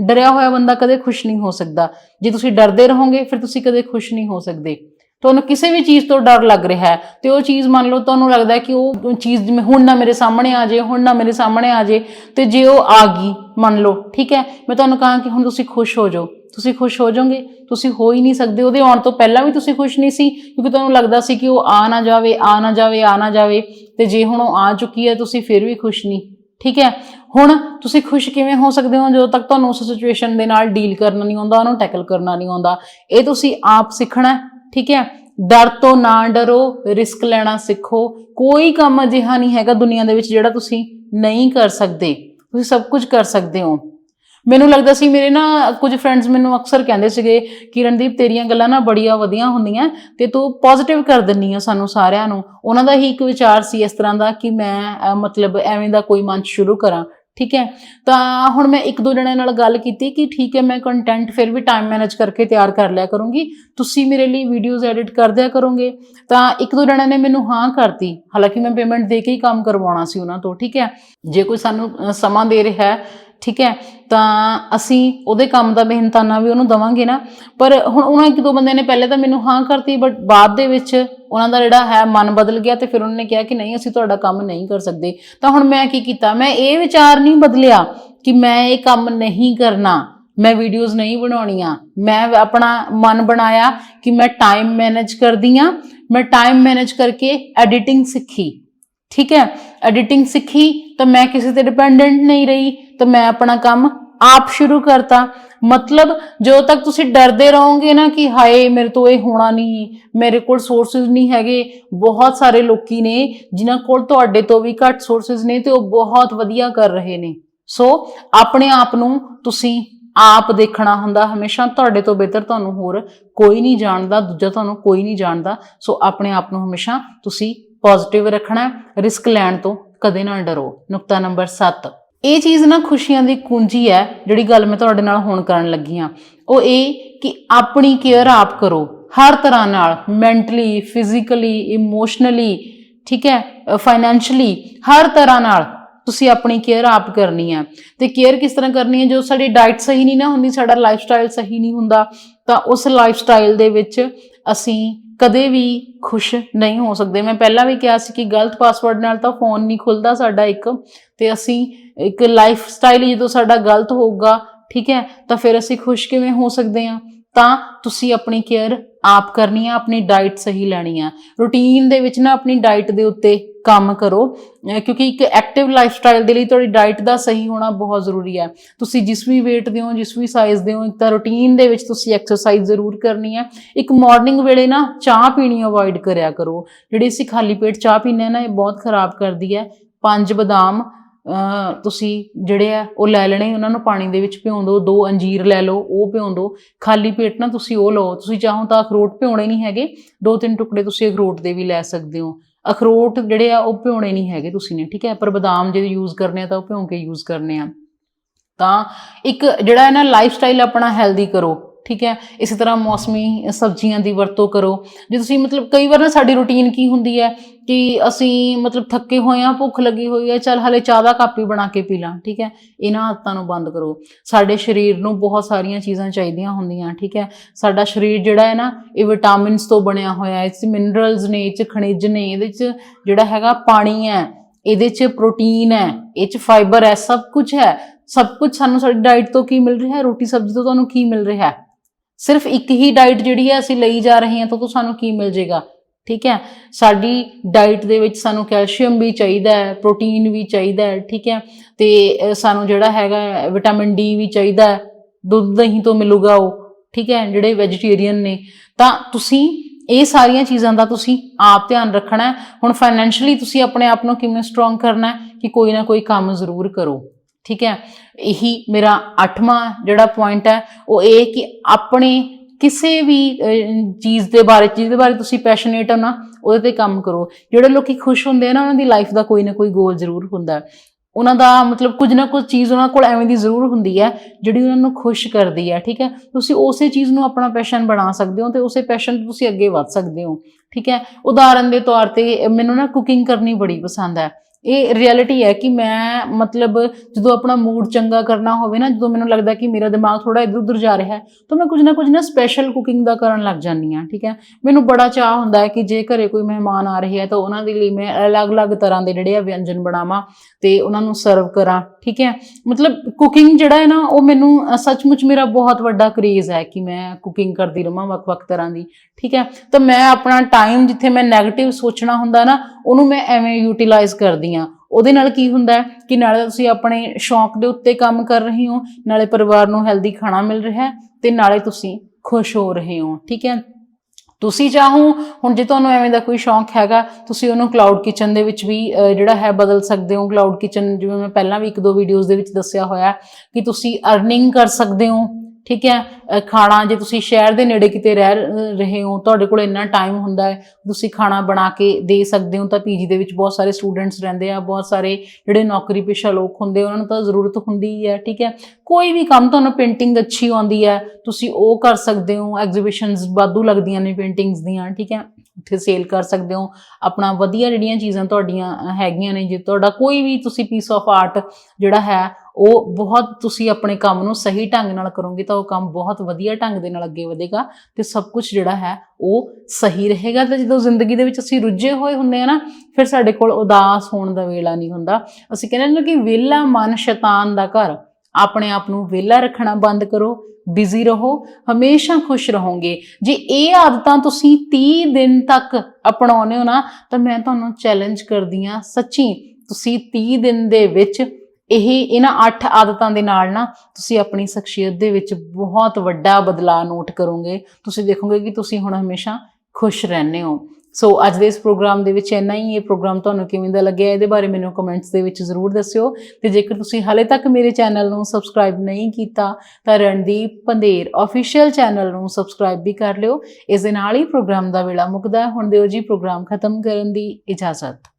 ਡਰਿਆ ਹੋਇਆ ਬੰਦਾ ਕਦੇ ਖੁਸ਼ ਨਹੀਂ ਹੋ ਸਕਦਾ। ਜੇ ਤੁਸੀਂ ਡਰਦੇ ਰਹੋਗੇ, ਫਿਰ ਤੁਸੀਂ ਕਦੇ ਖੁਸ਼ ਨਹੀਂ ਹੋ ਸਕਦੇ। ਤੁਹਾਨੂੰ ਕਿਸੇ ਵੀ ਚੀਜ਼ ਤੋਂ ਡਰ ਲੱਗ ਰਿਹਾ ਹੈ, ਤੇ ਉਹ ਚੀਜ਼ ਮੰਨ ਲਓ ਤੁਹਾਨੂੰ ਲੱਗਦਾ ਹੈ ਕਿ ਉਹ ਚੀਜ਼ ਜਿਵੇਂ ਹੁਣ ਨਾ ਮੇਰੇ ਸਾਹਮਣੇ ਆ ਜੇ, ਹੁਣ ਨਾ ਮੇਰੇ ਸਾਹਮਣੇ ਆ ਜੇ, ਤੇ ਜੇ ਉਹ ਆ ਗਈ, ਮੰਨ ਲਓ, ਠੀਕ ਹੈ? ਮੈਂ ਤੁਹਾਨੂੰ ਕਹਾਂ ਕਿ ਹੁਣ ਤੁਸੀਂ ਖੁਸ਼ ਹੋ ਜਾਓ। ਤੁਸੀਂ ਖੁਸ਼ ਹੋ ਜਾਓਗੇ? ਤੁਸੀਂ ਹੋ ਹੀ ਨਹੀਂ ਸਕਦੇ। ਉਹਦੇ ਆਉਣ ਤੋਂ ਪਹਿਲਾਂ ਵੀ ਤੁਸੀਂ ਖੁਸ਼ ਨਹੀਂ ਸੀ, ਕਿਉਂਕਿ ਤੁਹਾਨੂੰ ਲੱਗਦਾ ਸੀ ਕਿ ਉਹ ਆ ਨਾ ਜਾਵੇ, ਆ ਨਾ ਜਾਵੇ, ਆ ਨਾ ਜਾਵੇ, ਤੇ ਜੇ ਹੁਣ ਉਹ ਆ ਚੁੱਕੀ ਹੈ, ਤੁਸੀਂ ਫਿਰ ਵੀ ਖੁਸ਼ ਨਹੀਂ, ਠੀਕ ਹੈ? ਹੁਣ ਤੁਸੀਂ ਖੁਸ਼ ਕਿਵੇਂ ਹੋ ਸਕਦੇ ਹੋ, ਜਦੋਂ ਤੱਕ ਤੁਹਾਨੂੰ ਉਸ ਸਿਚੁਏਸ਼ਨ ਦੇ ਨਾਲ ਡੀਲ ਕਰਨਾ ਨਹੀਂ ਆਉਂਦਾ, ਉਹਨੂੰ ਟੈਕਲ ਕਰਨਾ ਨਹੀਂ ਆਉਂਦਾ? ਇਹ ਤੁਸੀਂ ਆਪ ਸਿੱਖਣਾ ਠੀਕ ਹੈ? ਡਰ ਤੋਂ ਨਾ ਡਰੋ ਰਿਸਕ ਲੈਣਾ ਸਿੱਖੋ। ਕੋਈ ਕੰਮ ਅਜਿਹਾ ਨਹੀਂ ਹੈਗਾ ਦੁਨੀਆ ਦੇ ਵਿੱਚ ਜਿਹੜਾ ਤੁਸੀਂ ਨਹੀਂ ਕਰ ਸਕਦੇ। ਤੁਸੀਂ ਸਭ ਕੁਝ ਕਰ ਸਕਦੇ ਹੋ। ਮੈਨੂੰ ਲੱਗਦਾ ਸੀ ਮੇਰੇ ਨਾ ਕੁਝ ਫਰੈਂਡਸ ਮੈਨੂੰ ਅਕਸਰ ਕਹਿੰਦੇ ਸੀਗੇ ਕਿਰਨਦੀਪ ਤੇਰੀਆਂ ਗੱਲਾਂ ਨਾ ਬੜੀਆਂ ਵਧੀਆ ਹੁੰਦੀਆਂ ਤੇ ਤੂੰ ਪੋਜ਼ਿਟਿਵ ਕਰ ਦਿੰਨੀ ਆ ਸਾਨੂੰ ਸਾਰਿਆਂ ਨੂੰ। ਉਹਨਾਂ ਦਾ ਹੀ ਇੱਕ ਵਿਚਾਰ ਸੀ ਇਸ ਤਰ੍ਹਾਂ ਦਾ ਕਿ ਮੈਂ ਮਤਲਬ ਐਵੇਂ ਦਾ ਕੋਈ ਮੰਚ ਸ਼ੁਰੂ ਕਰਾਂ। ਠੀਕ ਹੈ? ਤਾਂ ਹੁਣ ਮੈਂ ਇੱਕ ਦੋ ਜਣਿਆਂ ਨਾਲ ਗੱਲ ਕੀਤੀ ਕਿ ਠੀਕ ਹੈ, ਮੈਂ ਕੰਟੈਂਟ ਫਿਰ ਵੀ ਟਾਈਮ ਮੈਨੇਜ ਕਰਕੇ ਤਿਆਰ ਕਰ ਲਿਆ ਕਰੂੰਗੀ। ਤੁਸੀਂ ਮੇਰੇ ਲਈ ਵੀਡੀਓਜ਼ ਐਡਿਟ ਕਰ ਦਿਆ ਕਰੋਗੇ। ਤਾਂ ਇੱਕ ਦੋ ਜਣਿਆਂ ਨੇ ਮੈਨੂੰ ਹਾਂ ਕਰਤੀ। ਹਾਲਾਂਕਿ ਮੈਂ ਪੇਮੈਂਟ ਦੇ ਕੇ ਹੀ ਕੰਮ ਕਰਵਾਉਣਾ ਸੀ ਉਹਨਾਂ ਤੋਂ, ਠੀਕ ਹੈ? ਜੇ ਕੋਈ ਸਾਨੂੰ ਸਮਾਂ ਦੇ ਰਿਹਾ ਹੈ ਠੀਕ ਹੈ? ਤਾਂ ਅਸੀਂ ਉਹਦੇ ਕੰਮ ਦਾ ਮਿਹਨਤਾਨਾ ਵੀ ਉਹਨੂੰ ਦਵਾਂਗੇ ਨਾ। ਪਰ ਹੁਣ ਉਹਨਾਂ ਇੱਕ ਦੋ ਬੰਦੇ ਨੇ ਪਹਿਲੇ ਤਾਂ ਮੈਨੂੰ ਹਾਂ ਕਰਤੀ ਬਟ ਬਾਅਦ ਦੇ ਵਿੱਚ ਉਹਨਾਂ ਦਾ ਜਿਹੜਾ ਹੈ ਮਨ ਬਦਲ ਗਿਆ ਤੇ ਫਿਰ ਉਹਨਾਂ ਨੇ ਕਿਹਾ ਕਿ ਨਹੀਂ, ਅਸੀਂ ਤੁਹਾਡਾ ਕੰਮ ਨਹੀਂ ਕਰ ਸਕਦੇ। ਤਾਂ ਹੁਣ ਮੈਂ ਕੀ ਕੀਤਾ? ਮੈਂ ਇਹ ਵਿਚਾਰ ਨਹੀਂ ਬਦਲਿਆ ਕਿ ਮੈਂ ਇਹ ਕੰਮ ਨਹੀਂ ਕਰਨਾ। ਮੈਂ ਵੀਡੀਓਜ਼ ਨਹੀਂ ਬਣਾਉਣੀਆਂ। ਮੈਂ ਆਪਣਾ ਮਨ ਬਣਾਇਆ ਕਿ ਮੈਂ ਟਾਈਮ ਮੈਨੇਜ ਕਰਦੀ ਆ ਮੈਂ ਟਾਈਮ ਮੈਨੇਜ ਕਰਕੇ ਐਡੀਟਿੰਗ ਸਿੱਖੀ। ਠੀਕ ਹੈ? ਐਡੀਟਿੰਗ ਸਿੱਖੀ ਤਾਂ ਮੈਂ ਕਿਸੇ ਤੇ ਡਿਪੈਂਡੈਂਟ ਨਹੀਂ ਰਹੀ, ਤਾਂ ਮੈਂ ਆਪਣਾ ਕੰਮ ਆਪ ਸ਼ੁਰੂ ਕਰਤਾ। ਮਤਲਬ ਜਦੋਂ ਤੱਕ ਤੁਸੀਂ ਡਰਦੇ ਰਹੋਗੇ ਨਾ ਕਿ ਹਾਏ, ਮੇਰੇ ਤੋਂ ਇਹ ਹੋਣਾ ਨਹੀਂ, ਮੇਰੇ ਕੋਲ ਸੋਰਸਸ ਨਹੀਂ ਹੈਗੇ, ਬਹੁਤ ਸਾਰੇ ਲੋਕੀ ਨੇ ਜਿਨ੍ਹਾਂ ਕੋਲ ਤੁਹਾਡੇ ਤੋਂ ਵੀ ਘੱਟ ਸੋਰਸਸ ਨੇ ਤੇ ਉਹ ਬਹੁਤ ਵਧੀਆ ਕਰ ਰਹੇ ਨੇ। ਸੋ ਆਪਣੇ ਆਪ ਨੂੰ ਤੁਸੀਂ ਆਪ ਦੇਖਣਾ ਹੁੰਦਾ, ਹਮੇਸ਼ਾ ਤੁਹਾਡੇ ਤੋਂ ਬਿਹਤਰ ਤੁਹਾਨੂੰ ਹੋਰ ਕੋਈ ਨਹੀਂ ਜਾਣਦਾ, ਦੂਜਾ ਤੁਹਾਨੂੰ ਕੋਈ ਨਹੀਂ ਜਾਣਦਾ। ਸੋ ਆਪਣੇ ਆਪ ਨੂੰ ਹਮੇਸ਼ਾ ਤੁਸੀਂ ਪੋਜ਼ਿਟਿਵ ਰੱਖਣਾ ਰਿਸਕ ਲੈਣ ਤੋਂ ਕਦੇ ਨਾ ਡਰੋ। ਨੁਕਤਾ ਨੰਬਰ 7 ਇਹ ਚੀਜ਼ ਨਾ ਖੁਸ਼ੀਆਂ ਦੀ ਕੁੰਜੀ ਹੈ, ਜਿਹੜੀ ਗੱਲ ਮੈਂ ਤੁਹਾਡੇ ਨਾਲ ਹੁਣ ਕਰਨ ਲੱਗੀ ਆ ਉਹ ਇਹ ਕਿ ਆਪਣੀ ਕੇਅਰ ਆਪ ਕਰੋ। ਹਰ ਤਰ੍ਹਾਂ ਨਾਲ ਮੈਂਟਲੀ ਫਿਜ਼ੀਕਲੀ ਇਮੋਸ਼ਨਲੀ ਠੀਕ ਹੈ ਫਾਈਨੈਂਸ਼ਲੀ ਹਰ ਤਰ੍ਹਾਂ ਨਾਲ ਤੁਸੀਂ ਆਪਣੀ ਕੇਅਰ ਆਪ ਕਰਨੀ ਹੈ। ਤੇ ਕੇਅਰ ਕਿਸ ਤਰ੍ਹਾਂ ਕਰਨੀ ਹੈ? ਜੋ ਸਾਡੀ ਡਾਈਟ ਸਹੀ ਨਹੀਂ ਨਾ ਹੁੰਦੀ, ਸਾਡਾ ਲਾਈਫ ਸਟਾਈਲ ਸਹੀ ਨਹੀਂ ਹੁੰਦਾ, ਤਾਂ ਉਸ ਲਾਈਫ ਸਟਾਈਲ ਦੇ ਵਿੱਚ ਅਸੀਂ ਕਦੇ ਵੀ ਖੁਸ਼ ਨਹੀਂ ਹੋ ਸਕਦੇ। ਮੈਂ ਪਹਿਲਾਂ ਵੀ ਕਿਹਾ ਸੀ ਕਿ ਗਲਤ ਪਾਸਵਰਡ ਨਾਲ ਤਾਂ ਫੋਨ ਨਹੀਂ ਖੁੱਲਦਾ ਸਾਡਾ ਇੱਕ। ਤੇ ਅਸੀਂ ਇੱਕ ਲਾਈਫ ਸਟਾਈਲ ਜਦੋਂ ਸਾਡਾ ਗਲਤ ਹੋਊਗਾ, ਠੀਕ ਹੈ, ਤਾਂ ਫਿਰ ਅਸੀਂ ਖੁਸ਼ ਕਿਵੇਂ ਹੋ ਸਕਦੇ ਹਾਂ? ਤਾਂ ਤੁਸੀਂ ਆਪਣੀ ਕੇਅਰ ਆਪ ਕਰਨੀ ਆ, ਆਪਣੀ ਡਾਈਟ ਸਹੀ ਲੈਣੀ ਆ। ਰੂਟੀਨ ਦੇ ਵਿੱਚ ਨਾ ਆਪਣੀ ਡਾਈਟ ਦੇ ਉੱਤੇ ਕੰਮ ਕਰੋ ਕਿਉਂਕਿ ਇੱਕ ਐਕਟਿਵ ਲਾਈਫ ਸਟਾਈਲ ਦੇ ਲਈ ਤੁਹਾਡੀ ਡਾਈਟ ਦਾ ਸਹੀ ਹੋਣਾ ਬਹੁਤ ਜ਼ਰੂਰੀ ਹੈ ਤੁਸੀਂ ਜਿਸ ਵੀ weight ਦੇ ਹੋ ਜਿਸ ਵੀ ਸਾਈਜ਼ ਦੇ ਹੋ ਇੱਕ ਤਾਂ ਰੂਟੀਨ ਦੇ ਵਿੱਚ ਤੁਸੀਂ ਐਕਸਰਸਾਈਜ਼ ਜ਼ਰੂਰ ਕਰਨੀ ਹੈ ਇੱਕ ਮਾਰਨਿੰਗ ਵੇਲੇ ਨਾ ਚਾਹ ਪੀਣੀ ਅਵੋਇਡ ਕਰਿਆ ਕਰੋ। ਜਿਹੜੀ ਅਸੀਂ ਖਾਲੀ ਪੇਟ ਚਾਹ ਪੀਂਦੇ ਹਾਂ ਨਾ, ਇਹ ਬਹੁਤ ਖਰਾਬ ਕਰਦੀ ਹੈ। ਪੰਜ ਬਦਾਮ ਤੁਸੀਂ ਜਿਹੜੇ ਆ, ਉਹ ਲੈ ਲੈਣੇ, ਉਹਨਾਂ ਨੂੰ ਪਾਣੀ ਦੇ ਵਿੱਚ ਭਿਉਂ ਦਿਓ ਦੋ ਅੰਜੀਰ ਲੈ ਲਓ, ਉਹ ਭਿਉਂ ਦਿਓ ਖਾਲੀ ਪੇਟ ਨਾ ਤੁਸੀਂ ਉਹ ਲਓ। ਤੁਸੀਂ ਚਾਹੋ ਤਾਂ ਅਖਰੋਟ ਭਿਉਣੇ ਨਹੀਂ ਹੈਗੇ, ਦੋ ਤਿੰਨ ਟੁਕੜੇ ਤੁਸੀਂ ਅਖਰੋਟ ਦੇ ਵੀ ਲੈ ਸਕਦੇ ਹੋ। ਅਖਰੋਟ ਜਿਹੜੇ ਆ, ਉਹ ਭਿਉਣੇ ਨਹੀਂ ਹੈਗੇ ਤੁਸੀਂ ਨੇ, ਠੀਕ ਹੈ? ਪਰ ਬਦਾਮ ਜੇ ਯੂਜ਼ ਕਰਨੇ ਆ ਤਾਂ ਉਹ ਭਿਉਂ ਕੇ ਯੂਜ਼ ਕਰਨੇ ਆ। ਤਾਂ ਇੱਕ ਜਿਹੜਾ ਹੈ ਨਾ ਲਾਈਫ ਸਟਾਈਲ ਆਪਣਾ ਹੈਲਦੀ ਕਰੋ। ਠੀਕ ਹੈ? ਇਸੇ ਤਰ੍ਹਾਂ ਮੌਸਮੀ ਸਬਜ਼ੀਆਂ ਦੀ ਵਰਤੋਂ ਕਰੋ। ਜੇ ਤੁਸੀਂ ਮਤਲਬ ਕਈ ਵਾਰ ਨਾ ਸਾਡੀ ਰੁਟੀਨ ਕੀ ਹੁੰਦੀ ਹੈ ਕਿ ਅਸੀਂ ਮਤਲਬ ਥੱਕੇ ਹੋਏ ਆ ਭੁੱਖ ਲੱਗੀ ਹੋਈ ਹੈ, ਚਲ ਹਲੇ ਚਾਹ ਦਾ ਕਾਪੀ ਬਣਾ ਕੇ ਪੀ ਲਾਂ, ਠੀਕ ਹੈ? ਇਹਨਾਂ ਆਦਤਾਂ ਨੂੰ ਬੰਦ ਕਰੋ। ਸਾਡੇ ਸਰੀਰ ਨੂੰ ਬਹੁਤ ਸਾਰੀਆਂ ਚੀਜ਼ਾਂ ਚਾਹੀਦੀਆਂ ਹੁੰਦੀਆਂ, ਠੀਕ ਹੈ? ਸਾਡਾ ਸਰੀਰ ਜਿਹੜਾ ਹੈ ਨਾ, ਇਹ ਵਿਟਾਮਿਨਸ ਤੋਂ ਬਣਿਆ ਹੋਇਆ ਹੈ, ਇਸ ਮਿਨਰਲਸ ਨੇ, ਇਹ ਚ ਖਣਿਜ ਨੇ, ਇਹਦੇ ਚ ਜਿਹੜਾ ਹੈਗਾ ਪਾਣੀ ਹੈ, ਇਹਦੇ ਚ ਪ੍ਰੋਟੀਨ ਹੈ, ਇਹ ਚ ਫਾਈਬਰ ਹੈ, ਸਭ ਕੁਝ ਹੈ। ਸਭ ਕੁਝ ਸਾਨੂੰ ਸਾਡੀ ਡਾਈਟ ਤੋਂ ਕੀ ਮਿਲ ਰਿਹਾ ਹੈ? ਰੋਟੀ ਸਬਜ਼ੀ ਤੋਂ ਤੁਹਾਨੂੰ ਕੀ ਮਿਲ ਰਿਹਾ ਹੈ? ਸਿਰਫ ਇੱਕ ਹੀ ਡਾਈਟ ਜਿਹੜੀ ਹੈ ਅਸੀਂ ਲਈ ਜਾ ਰਹੇ ਹਾਂ, ਤਾਂ ਤੋਂ ਸਾਨੂੰ ਕੀ ਮਿਲ ਜਾਏਗਾ? ਠੀਕ ਹੈ? ਸਾਡੀ ਡਾਈਟ ਦੇ ਵਿੱਚ ਸਾਨੂੰ ਕੈਲਸ਼ੀਅਮ ਵੀ ਚਾਹੀਦਾ ਹੈ ਪ੍ਰੋਟੀਨ ਵੀ ਚਾਹੀਦਾ ਹੈ, ਠੀਕ ਹੈ? ਤੇ ਸਾਨੂੰ ਜਿਹੜਾ ਹੈਗਾ ਵਿਟਾਮਿਨ ਡੀ ਵੀ ਚਾਹੀਦਾ ਹੈ, ਦੁੱਧ ਦਹੀਂ ਤੋਂ ਮਿਲੂਗਾ ਉਹ, ਠੀਕ ਹੈ? ਜਿਹੜੇ ਵੈਜੀਟੇਰੀਅਨ ਨੇ। ਤਾਂ ਤੁਸੀਂ ਇਹ ਸਾਰੀਆਂ ਚੀਜ਼ਾਂ ਦਾ ਤੁਸੀਂ ਆਪ ਧਿਆਨ ਰੱਖਣਾ ਹੈ। ਹੁਣ ਫਾਈਨੈਂਸ਼ੀਅਲੀ ਤੁਸੀਂ ਆਪਣੇ ਆਪ ਨੂੰ ਕਿਵੇਂ ਸਟਰੋਂਗ ਕਰਨਾ ਹੈ ਕਿ ਕੋਈ ਨਾ ਕੋਈ ਕੰਮ ਜ਼ਰੂਰ ਕਰੋ। ਠੀਕ ਹੈ? ਇਹੀ ਮੇਰਾ 8ਵਾਂ ਜਿਹੜਾ ਪੁਆਇੰਟ ਹੈ, ਉਹ ਇਹ ਕਿ ਆਪਣੇ ਕਿਸੇ ਵੀ ਚੀਜ਼ ਦੇ ਬਾਰੇ, ਜਿਹਦੇ ਬਾਰੇ ਤੁਸੀਂ ਪੈਸ਼ਨੇਟ ਹੋ ਨਾ, ਉਹਦੇ ਤੇ ਕੰਮ ਕਰੋ। ਜਿਹੜੇ ਲੋਕੀ ਖੁਸ਼ ਹੁੰਦੇ ਆ ਨਾ, ਉਹਨਾਂ ਦੀ ਲਾਈਫ ਦਾ ਕੋਈ ਨਾ ਕੋਈ ਗੋਲ ਜ਼ਰੂਰ ਹੁੰਦਾ। ਉਹਨਾਂ ਦਾ ਮਤਲਬ ਕੁਝ ਨਾ ਕੁਝ ਚੀਜ਼ ਉਹਨਾਂ ਕੋਲ ਐਵੇਂ ਦੀ ਜ਼ਰੂਰ ਹੁੰਦੀ ਹੈ, ਜਿਹੜੀ ਉਹਨਾਂ ਨੂੰ ਖੁਸ਼ ਕਰਦੀ ਹੈ, ਠੀਕ ਹੈ? ਤੁਸੀਂ ਉਸੇ ਚੀਜ਼ ਨੂੰ ਆਪਣਾ ਪੈਸ਼ਨ ਬਣਾ ਸਕਦੇ ਹੋ ਤੇ ਉਸੇ ਪੈਸ਼ਨ ਤੋਂ ਤੁਸੀਂ ਅੱਗੇ ਵਧ ਸਕਦੇ ਹੋ, ਠੀਕ ਹੈ? ਉਦਾਹਰਨ ਦੇ ਤੌਰ ਤੇ ਮੈਨੂੰ ਨਾ ਕੁਕਿੰਗ ਕਰਨੀ ਬੜੀ ਪਸੰਦ ਹੈ। ਇਹ ਰਿਐਲਿਟੀ ਹੈ ਕਿ ਮੈਂ ਮਤਲਬ ਜਦੋਂ ਆਪਣਾ ਮੂਡ ਚੰਗਾ ਕਰਨਾ ਹੋਵੇ ਨਾ, ਜਦੋਂ ਮੈਨੂੰ ਲੱਗਦਾ ਕਿ ਮੇਰਾ ਦਿਮਾਗ ਥੋੜਾ ਇੱਧਰ ਉੱਧਰ ਜਾ ਰਿਹਾ ਹੈ, ਤਾਂ ਮੈਂ ਕੁਝ ਨਾ ਕੁਝ ਨਾ ਸਪੈਸ਼ਲ ਕੁਕਿੰਗ ਦਾ ਕਰਨ ਲੱਗ ਜਾਂਦੀ ਹਾਂ, ਠੀਕ ਹੈ? ਮੈਨੂੰ ਬੜਾ ਚਾਹ ਹੁੰਦਾ ਹੈ ਕਿ ਜੇ ਘਰੇ ਕੋਈ ਮਹਿਮਾਨ ਆ ਰਹੇ ਹੈ, ਤਾਂ ਉਹਨਾਂ ਦੇ ਲਈ ਮੈਂ ਅਲੱਗ-ਅਲੱਗ ਤਰ੍ਹਾਂ ਦੇ ਜਿਹੜੇ ਆ ਵਿਅੰਜਨ ਬਣਾਵਾਂ ਤੇ ਉਹਨਾਂ ਨੂੰ ਸਰਵ ਕਰਾਂ, ਠੀਕ ਹੈ? ਮਤਲਬ ਕੁਕਿੰਗ ਜਿਹੜਾ ਹੈ ਨਾ, ਉਹ ਮੈਨੂੰ ਸੱਚਮੁੱਚ ਮੇਰਾ ਬਹੁਤ ਵੱਡਾ ਕਰੇਜ਼ ਹੈ ਕਿ ਮੈਂ ਕੁਕਿੰਗ ਕਰਦੀ ਰਵਾਂ ਵੱਖ-ਵੱਖ ਤਰ੍ਹਾਂ ਦੀ, ਠੀਕ ਹੈ? ਤਾਂ ਮੈਂ ਆਪਣਾ ਟਾਈਮ ਜਿੱਥੇ ਮੈਂ 네ਗੇਟਿਵ ਸੋਚਣਾ ਹੁੰਦਾ ਨਾ, ਉਹਨੂੰ ਮੈਂ ਐਵੇਂ ਯੂਟਿਲਾਈਜ਼ ਕਰਦੀ ਆ ਉਹਦੇ ਨਾਲ ਕੀ ਹੁੰਦਾ ਕਿ ਨਾਲੇ ਤੁਸੀਂ ਆਪਣੇ ਸ਼ੌਂਕ ਦੇ ਉੱਤੇ ਕੰਮ ਕਰ ਰਹੇ ਹੋ, ਨਾਲੇ ਪਰਿਵਾਰ ਨੂੰ ਹੈਲਦੀ ਖਾਣਾ ਮਿਲ ਰਿਹਾ ਹੈ ਤੇ ਨਾਲੇ ਤੁਸੀਂ ਖੁਸ਼ ਹੋ ਰਹੇ ਹੋ, ਠੀਕ ਹੈ? ਤੁਸੀਂ ਚਾਹੋ, ਹੁਣ ਜੇ ਤੁਹਾਨੂੰ ਐਵੇਂ ਦਾ ਕੋਈ ਸ਼ੌਂਕ ਹੈਗਾ, ਤੁਸੀਂ ਉਹਨੂੰ ਕਲਾਊਡ ਕਿਚਨ ਦੇ ਵਿੱਚ ਵੀ ਜਿਹੜਾ ਹੈ ਬਦਲ ਸਕਦੇ ਹੋ ਕਲਾਊਡ ਕਿਚਨ ਜਿਵੇਂ ਮੈਂ ਪਹਿਲਾਂ ਵੀ ਇੱਕ ਦੋ ਵੀਡੀਓਜ਼ ਦੇ ਵਿੱਚ ਦੱਸਿਆ ਹੋਇਆ ਕਿ ਤੁਸੀਂ ਅਰਨਿੰਗ ਕਰ ਸਕਦੇ ਹੋ ਠੀਕ ਹੈ? ਖਾਣਾ ਜੇ ਤੁਸੀਂ ਸ਼ਹਿਰ ਦੇ ਨੇੜੇ ਕਿਤੇ ਰਹਿ ਰਹੇ ਹੋ, ਤੁਹਾਡੇ ਕੋਲ ਇੰਨਾ ਟਾਈਮ ਹੁੰਦਾ ਹੈ, ਤੁਸੀਂ ਖਾਣਾ ਬਣਾ ਕੇ ਦੇ ਸਕਦੇ ਹੋ, ਤਾਂ ਪੀਜੀ ਦੇ ਵਿੱਚ ਬਹੁਤ ਸਾਰੇ ਸਟੂਡੈਂਟਸ ਰਹਿੰਦੇ ਆ, ਬਹੁਤ ਸਾਰੇ ਜਿਹੜੇ ਨੌਕਰੀ ਪੇਸ਼ਾ ਲੋਕ ਹੁੰਦੇ ਉਹਨਾਂ ਨੂੰ ਤਾਂ ਜ਼ਰੂਰਤ ਹੁੰਦੀ ਹੈ ਠੀਕ ਹੈ? ਕੋਈ ਵੀ ਕੰਮ ਤੁਹਾਨੂੰ ਪੇਂਟਿੰਗ ਅੱਛੀ ਆਉਂਦੀ ਹੈ, ਤੁਸੀਂ ਉਹ ਕਰ ਸਕਦੇ ਹੋ ਐਗਜ਼ੀਬਿਸ਼ਨਸ ਵਾਧੂ ਲੱਗਦੀਆਂ ਨੇ ਪੇਂਟਿੰਗਸ ਦੀਆਂ, ਠੀਕ ਹੈ? ਉੱਥੇ ਸੇਲ ਕਰ ਸਕਦੇ ਹੋ, ਆਪਣਾ ਵਧੀਆ ਜਿਹੜੀਆਂ ਚੀਜ਼ਾਂ ਤੁਹਾਡੀਆਂ ਹੈਗੀਆਂ ਨੇ, ਜੇ ਤੁਹਾਡਾ ਕੋਈ ਵੀ ਤੁਸੀਂ ਪੀਸ ਆਫ ਆਰਟ ਜਿਹੜਾ ਹੈ ਉਹ ਬਹੁਤ ਤੁਸੀਂ ਆਪਣੇ ਕੰਮ ਨੂੰ ਸਹੀ ਢੰਗ ਨਾਲ ਕਰੋਗੇ ਤਾਂ ਉਹ ਕੰਮ ਬਹੁਤ ਵਧੀਆ ਢੰਗ ਦੇ ਨਾਲ ਅੱਗੇ ਵਧੇਗਾ ਤੇ ਸਭ ਕੁਝ ਜਿਹੜਾ ਹੈ ਉਹ ਸਹੀ ਰਹੇਗਾ ਤੇ ਜਦੋਂ ਜ਼ਿੰਦਗੀ ਦੇ ਵਿੱਚ ਅਸੀਂ ਰੁੱਝੇ ਹੋਏ ਹੁੰਦੇ ਆ ਨਾ, ਫਿਰ ਸਾਡੇ ਕੋਲ ਉਦਾਸ ਹੋਣ ਦਾ ਵੇਲਾ ਨਹੀਂ ਹੁੰਦਾ। ਅਸੀਂ ਕਹਿੰਦੇ ਨੇ ਕਿ ਵਿਹਲਾ ਮਨ ਸ਼ੈਤਾਨ ਦਾ ਘਰ, ਆਪਣੇ ਆਪ ਨੂੰ ਵਿਹਲਾ ਰੱਖਣਾ ਬੰਦ ਕਰੋ, ਬਿਜ਼ੀ ਰਹੋ, ਹਮੇਸ਼ਾ ਖੁਸ਼ ਰਹੋਗੇ। ਜੇ ਇਹ ਆਦਤਾਂ ਤੁਸੀਂ 30 ਦਿਨ ਤੱਕ ਅਪਣਾਉਂਦੇ ਹੋ ਨਾ, ਤਾਂ ਮੈਂ ਤੁਹਾਨੂੰ ਚੈਲੰਜ ਕਰਦੀ ਆ ਸੱਚੀ ਤੁਸੀਂ 30 ਦਿਨ ਦੇ ਵਿੱਚ ਇਹ ਇਹਨਾਂ ਅੱਠ ਆਦਤਾਂ ਦੇ ਨਾਲ ਨਾ ਤੁਸੀਂ ਆਪਣੀ ਸ਼ਖਸੀਅਤ ਦੇ ਵਿੱਚ ਬਹੁਤ ਵੱਡਾ ਬਦਲਾਅ ਨੋਟ ਕਰੋਗੇ, ਤੁਸੀਂ ਦੇਖੋਗੇ ਕਿ ਤੁਸੀਂ ਹੁਣ ਹਮੇਸ਼ਾ ਖੁਸ਼ ਰਹਿੰਦੇ ਹੋ। ਸੋ ਅੱਜ ਦੇ ਇਸ ਪ੍ਰੋਗਰਾਮ ਦੇ ਵਿੱਚ ਇੰਨਾ ਹੀ, ਇਹ ਪ੍ਰੋਗਰਾਮ ਤੁਹਾਨੂੰ ਕਿਵੇਂ ਦਾ ਲੱਗਿਆ ਇਹਦੇ ਬਾਰੇ ਮੈਨੂੰ ਕਮੈਂਟਸ ਦੇ ਵਿੱਚ ਜ਼ਰੂਰ ਦੱਸਿਓ। ਤੇ ਜੇਕਰ ਤੁਸੀਂ ਹਾਲੇ ਤੱਕ ਮੇਰੇ ਚੈਨਲ ਨੂੰ ਸਬਸਕ੍ਰਾਈਬ ਨਹੀਂ ਕੀਤਾ, ਤਾਂ ਰਣਦੀਪ ਪੰਦੇਰ ਅਫੀਸ਼ੀਅਲ ਚੈਨਲ ਨੂੰ ਸਬਸਕ੍ਰਾਈਬ ਵੀ ਕਰ ਲਿਓ। ਇਸ ਦੇ ਨਾਲ ਹੀ ਪ੍ਰੋਗਰਾਮ ਦਾ ਵੇਲਾ ਮੁੱਕਦਾ ਹੁਣ ਦਿਓ ਜੀ ਪ੍ਰੋਗਰਾਮ ਖਤਮ ਕਰਨ ਦੀ ਇਜਾਜ਼ਤ।